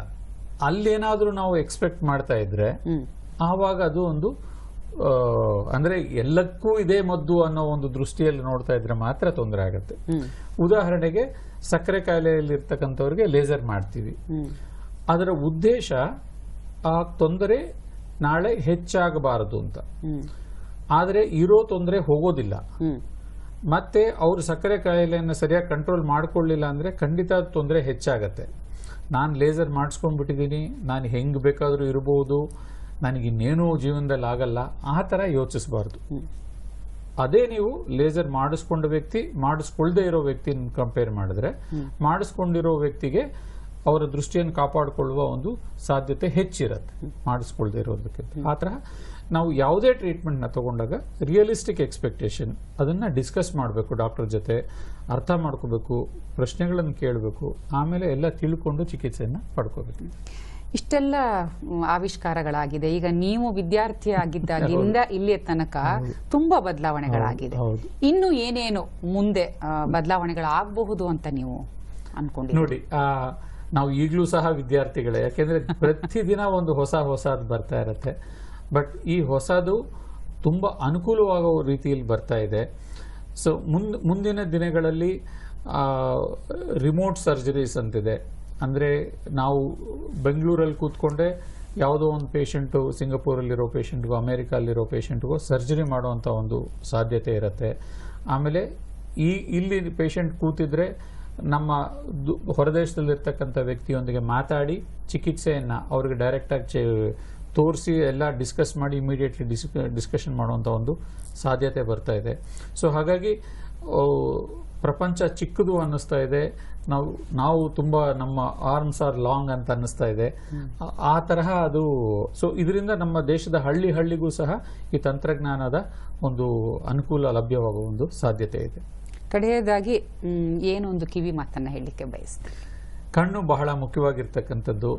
ಅಲ್ಲೇನಾದರೂ ನಾವು ಎಕ್ಸ್ಪೆಕ್ಟ್ ಮಾಡ್ತಾ ಇದ್ರೆ ಆವಾಗ ಅದು ಒಂದು ಅಂದರೆ ಅಂದ್ರೆ ಎಲ್ಲಕ್ಕೂ ಇದೇ ಮದ್ದು ಅನ್ನೋ ಒಂದು ದೃಷ್ಟಿಯಲ್ಲಿ ನೋಡ್ತಾ ಇದ್ರೆ ಮಾತ್ರ ತೊಂದರೆ ಆಗುತ್ತೆ. ಉದಾಹರಣೆಗೆ ಸಕ್ಕರೆ ಕಾಯಿಲೆಯಲ್ಲಿರ್ತಕ್ಕಂಥವ್ರಿಗೆ ಲೇಸರ್ ಮಾಡ್ತೀವಿ. ಅದರ ಉದ್ದೇಶ ಆ ತೊಂದರೆ ನಾಳೆ ಹೆಚ್ಚಾಗಬಾರದು ಅಂತ. ಆದರೆ ಇರೋ ತೊಂದರೆ ಹೋಗೋದಿಲ್ಲ. ಮತ್ತೆ ಅವರು ಸಕ್ಕರೆ ಕಾಯಿಲೆಯನ್ನು ಸರಿಯಾಗಿ ಕಂಟ್ರೋಲ್ ಮಾಡ್ಕೊಳ್ಳಿಲ್ಲ ಅಂದರೆ ಖಂಡಿತ ತೊಂದರೆ ಹೆಚ್ಚಾಗತ್ತೆ. ನಾನು ಲೇಸರ್ ಮಾಡಿಸ್ಕೊಂಡ್ಬಿಟ್ಟಿದ್ದೀನಿ ನಾನು ಹೆಂಗೆ ಬೇಕಾದರೂ ಇರಬಹುದು ನನಗಿನ್ನೇನೂ ಜೀವನದಲ್ಲಿ ಆಗಲ್ಲ ಆ ಥರ ಯೋಚಿಸಬಾರ್ದು. ಅದೇ ನೀವು ಲೇಸರ್ ಮಾಡಿಸ್ಕೊಂಡ ವ್ಯಕ್ತಿ ಮಾಡಿಸ್ಕೊಳ್ದೇ ಇರೋ ವ್ಯಕ್ತಿನ ಕಂಪೇರ್ ಮಾಡಿದ್ರೆ ಮಾಡಿಸ್ಕೊಂಡಿರೋ ವ್ಯಕ್ತಿಗೆ ಅವರ ದೃಷ್ಟಿಯನ್ನು ಕಾಪಾಡಿಕೊಳ್ಳುವ ಒಂದು ಸಾಧ್ಯತೆ ಹೆಚ್ಚಿರುತ್ತೆ ಮಾಡಿಸ್ಕೊಳ್ದೇ ಇರೋದಕ್ಕಿಂತ ಆ ಥರ ನಾವು ಯಾವುದೇ ಟ್ರೀಟ್ಮೆಂಟ್ನ ತಗೊಂಡಾಗ ರಿಯಲಿಸ್ಟಿಕ್ ಎಕ್ಸ್ಪೆಕ್ಟೇಷನ್ ಅದನ್ನು ಡಿಸ್ಕಸ್ ಮಾಡಬೇಕು ಡಾಕ್ಟರ್ ಜೊತೆ ಅರ್ಥ ಮಾಡ್ಕೋಬೇಕು ಪ್ರಶ್ನೆಗಳನ್ನು ಕೇಳಬೇಕು ಆಮೇಲೆ ಎಲ್ಲ ತಿಳ್ಕೊಂಡು ಚಿಕಿತ್ಸೆಯನ್ನು ಪಡ್ಕೋಬೇಕು. ಇಷ್ಟೆಲ್ಲ ಆವಿಷ್ಕಾರಗಳಾಗಿದೆ. ಈಗ ನೀವು ವಿದ್ಯಾರ್ಥಿ ಆಗಿದ್ದಾಗಿಂದ ಇಲ್ಲಿಯ ತನಕ ತುಂಬಾ ಬದಲಾವಣೆಗಳಾಗಿದೆ. ಇನ್ನು ಏನೇನು ಮುಂದೆ ಬದಲಾವಣೆಗಳಾಗಬಹುದು ಅಂತ ನೀವು ಅನ್ಕೊಂಡು ನೋಡಿ ನಾವು ಈಗಲೂ ಸಹ ವಿದ್ಯಾರ್ಥಿಗಳೇ. ಯಾಕೆಂದ್ರೆ ಪ್ರತಿದಿನ ಒಂದು ಹೊಸ ಹೊಸದು ಬರ್ತಾ ಇರುತ್ತೆ. ಬಟ್ ಈ ಹೊಸದು ತುಂಬ ಅನುಕೂಲವಾಗೋ ರೀತಿಯಲ್ಲಿ ಬರ್ತಾ ಇದೆ. ಸೊ, ಮುಂದ್, ಮುಂದಿನ ದಿನಗಳಲ್ಲಿ ರಿಮೋಟ್ ಸರ್ಜರೀಸ್ ಅಂತಿದೆ. ಅಂದರೆ ನಾವು ಬೆಂಗಳೂರಲ್ಲಿ ಕೂತ್ಕೊಂಡೆ ಯಾವುದೋ ಒಂದು ಪೇಷಂಟು, ಸಿಂಗಾಪುರಲ್ಲಿರೋ ಪೇಷಂಟ್ಗೂ, ಅಮೇರಿಕಲ್ಲಿರೋ ಪೇಷಂಟ್ಗೂ ಸರ್ಜರಿ ಮಾಡುವಂಥ ಒಂದು ಸಾಧ್ಯತೆ ಇರುತ್ತೆ. ಆಮೇಲೆ ಈ, ಇಲ್ಲಿ ಪೇಷಂಟ್ ಕೂತಿದ್ರೆ ನಮ್ಮ ಹೊರದೇಶದಲ್ಲಿರ್ತಕ್ಕಂಥ ವ್ಯಕ್ತಿಯೊಂದಿಗೆ ಮಾತಾಡಿ ಚಿಕಿತ್ಸೆಯನ್ನು ಅವ್ರಿಗೆ ಡೈರೆಕ್ಟಾಗಿ ಚೆ ತೋರಿಸಿ ಎಲ್ಲ ಡಿಸ್ಕಸ್ ಮಾಡಿ ಇಮಿಡಿಯೇಟ್ಲಿ ಡಿಸ್ ಡಿಸ್ಕಷನ್ ಮಾಡುವಂಥ ಒಂದು ಸಾಧ್ಯತೆ ಬರ್ತಾ ಇದೆ. ಸೊ ಹಾಗಾಗಿ ಪ್ರಪಂಚ ಚಿಕ್ಕದು ಅನ್ನಿಸ್ತಾ ಇದೆ. ನಾವು ನಾವು ತುಂಬ ನಮ್ಮ ಆರ್ಮ್ಸ್ ಆರ್ ಲಾಂಗ್ ಅಂತ ಅನ್ನಿಸ್ತಾ ಇದೆ. ಆ ತರಹ ಅದು ಸೊ ಇದರಿಂದ ನಮ್ಮ ದೇಶದ ಹಳ್ಳಿ ಹಳ್ಳಿಗೂ ಸಹ ಈ ತಂತ್ರಜ್ಞಾನದ ಒಂದು ಅನುಕೂಲ ಲಭ್ಯವಾಗುವ ಒಂದು ಸಾಧ್ಯತೆ ಇದೆ. ಕಡೆಯದಾಗಿ ಏನೊಂದು ಏನು ಒಂದು ಕಿವಿ ಮಾತನ್ನ ಹೇಳಲಿಕ್ಕೆ ಬಯಸ್ತೀನಿ. ಕಣ್ಣು ಬಹಳ ಮುಖ್ಯವಾಗಿರ್ತಕ್ಕಂಥದ್ದು.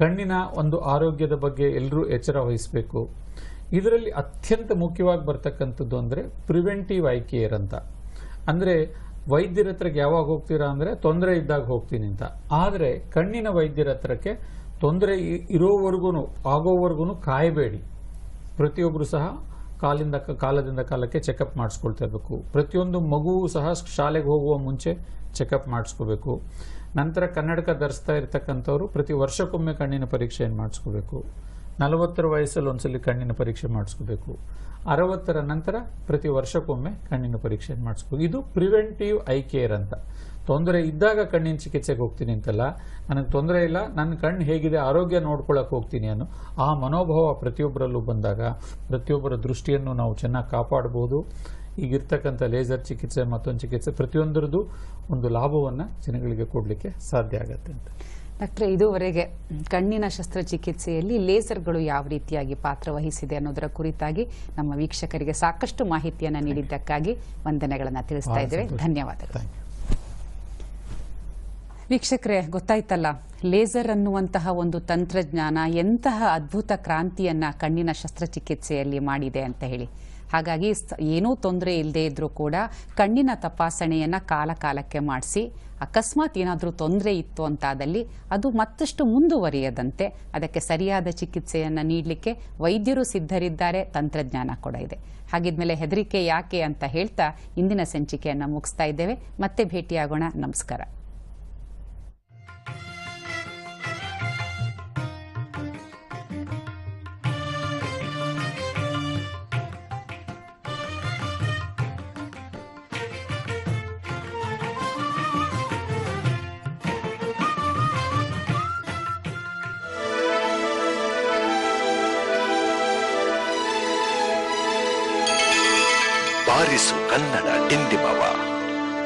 ಕಣ್ಣಿನ ಒಂದು ಆರೋಗ್ಯದ ಬಗ್ಗೆ ಎಲ್ಲರೂ ಎಚ್ಚರ ವಹಿಸಬೇಕು. ಇದರಲ್ಲಿ ಅತ್ಯಂತ ಮುಖ್ಯವಾಗಿ ಬರ್ತಕ್ಕಂಥದ್ದು ಅಂದರೆ ಪ್ರಿವೆಂಟಿವ್ ಐ ಕೇರ್ ಅಂತ. ಅಂದರೆ ವೈದ್ಯರ ಹತ್ರಕ್ಕೆ ಯಾವಾಗ ಹೋಗ್ತೀರಾ ಅಂದರೆ ತೊಂದರೆ ಇದ್ದಾಗ ಹೋಗ್ತೀನಿ ಅಂತ. ಆದರೆ ಕಣ್ಣಿನ ವೈದ್ಯರ ಹತ್ರಕ್ಕೆ ತೊಂದರೆ ಇರೋವರೆಗೂ ಆಗೋವರೆಗೂ ಕಾಯಬೇಡಿ. ಪ್ರತಿಯೊಬ್ಬರು ಸಹ ಕಾಲಿಂದ ಕಾಲದಿಂದ ಕಾಲಕ್ಕೆ ಚೆಕಪ್ ಮಾಡಿಸ್ಕೊಳ್ತಾ ಇರಬೇಕು ಪ್ರತಿಯೊಂದು ಮಗುವೂ ಸಹ ಶಾಲೆಗೆ ಹೋಗುವ ಮುಂಚೆ ಚೆಕಪ್ ಮಾಡಿಸ್ಕೋಬೇಕು. ನಂತರ ಕನ್ನಡಕ ಧರಿಸ್ತಾ ಇರ್ತಕ್ಕಂಥವ್ರು ಪ್ರತಿ ವರ್ಷಕ್ಕೊಮ್ಮೆ ಕಣ್ಣಿನ ಪರೀಕ್ಷೆಯನ್ನು ಮಾಡಿಸ್ಕೋಬೇಕು? ನಲವತ್ತರ ವಯಸ್ಸಲ್ಲಿ ಒಂದ್ಸಲಿ ಕಣ್ಣಿನ ಪರೀಕ್ಷೆ ಮಾಡಿಸ್ಕೋಬೇಕು. ಅರವತ್ತರ ನಂತರ ಪ್ರತಿ ವರ್ಷಕ್ಕೊಮ್ಮೆ ಕಣ್ಣಿನ ಪರೀಕ್ಷೆಯನ್ನು ಮಾಡಿಸ್ಕೋಬೇಕು? ಇದು ಪ್ರಿವೆಂಟಿವ್ ಐ ಕೇರ್ ಅಂತ. ತೊಂದರೆ ಇದ್ದಾಗ ಕಣ್ಣಿನ ಚಿಕಿತ್ಸೆಗೆ ಹೋಗ್ತೀನಿ ಅಂತಲ್ಲ ನನಗೆ ತೊಂದರೆ ಇಲ್ಲ ನನ್ನ ಕಣ್ಣು ಹೇಗಿದೆ ಆರೋಗ್ಯ ನೋಡ್ಕೊಳ್ಳೋಕೆ ಹೋಗ್ತೀನಿ ಅನ್ನೋ ಆ ಮನೋಭಾವ ಪ್ರತಿಯೊಬ್ಬರಲ್ಲೂ ಬಂದಾಗ ಪ್ರತಿಯೊಬ್ಬರ ದೃಷ್ಟಿಯನ್ನು ನಾವು ಚೆನ್ನಾಗಿ ಕಾಪಾಡ್ಬೋದು. ಈಗಿರ್ತಕ್ಕಂಥ ಲೇಸರ್ ಚಿಕಿತ್ಸೆ ಮತ್ತೊಂದು ಚಿಕಿತ್ಸೆ ಪ್ರತಿಯೊಂದರದ್ದು ಒಂದು ಲಾಭವನ್ನು ಜನಗಳಿಗೆ ಕೊಡಲಿಕ್ಕೆ ಸಾಧ್ಯ ಆಗುತ್ತೆ ಅಂತ. ಡಾಕ್ಟ್ರೆ ಇದುವರೆಗೆ ಕಣ್ಣಿನ ಶಸ್ತ್ರಚಿಕಿತ್ಸೆಯಲ್ಲಿ ಲೇಸರ್ಗಳು ಯಾವ ರೀತಿಯಾಗಿ ಪಾತ್ರ ವಹಿಸಿದೆ ಅನ್ನೋದರ ಕುರಿತಾಗಿ ನಮ್ಮ ವೀಕ್ಷಕರಿಗೆ ಸಾಕಷ್ಟು ಮಾಹಿತಿಯನ್ನು ನೀಡಿದ್ದಕ್ಕಾಗಿ ವಂದನೆಗಳನ್ನು ತಿಳಿಸ್ತಾ ಇದ್ದೇವೆ. ಧನ್ಯವಾದಗಳು. ವೀಕ್ಷಕರೇ, ಗೊತ್ತಾಯ್ತಲ್ಲ? ಲೇಸರ್ ಅನ್ನುವಂತಹ ಒಂದು ತಂತ್ರಜ್ಞಾನ ಎಂತಹ ಅದ್ಭುತ ಕ್ರಾಂತಿಯನ್ನ ಕಣ್ಣಿನ ಶಸ್ತ್ರಚಿಕಿತ್ಸೆಯಲ್ಲಿ ಮಾಡಿದೆ ಅಂತ ಹೇಳಿ. ಹಾಗಾಗಿ ಏನೂ ತೊಂದರೆ ಇಲ್ಲದೆ ಇದ್ರೂ ಕೂಡ ಕಣ್ಣಿನ ತಪಾಸಣೆಯನ್ನ ಕಾಲ ಕಾಲಕ್ಕೆ ಮಾಡಿಸಿ, ಅಕಸ್ಮಾತ್ ಏನಾದರೂ ತೊಂದರೆ ಇತ್ತು ಅಂತಾದಲ್ಲಿ ಅದು ಮತ್ತಷ್ಟು ಮುಂದುವರಿಯದಂತೆ ಅದಕ್ಕೆ ಸರಿಯಾದ ಚಿಕಿತ್ಸೆಯನ್ನು ನೀಡಲಿಕ್ಕೆ ವೈದ್ಯರು ಸಿದ್ಧರಿದ್ದಾರೆ, ತಂತ್ರಜ್ಞಾನ ಕೂಡ ಇದೆ. ಹಾಗಿದ್ಮೇಲೆ ಹೆದರಿಕೆ ಯಾಕೆ ಅಂತ ಹೇಳ್ತಾ ಇಂದಿನ ಸಂಚಿಕೆಯನ್ನು ಮುಗಿಸ್ತಾ ಇದ್ದೇವೆ. ಮತ್ತೆ ಭೇಟಿಯಾಗೋಣ. ನಮಸ್ಕಾರ. calma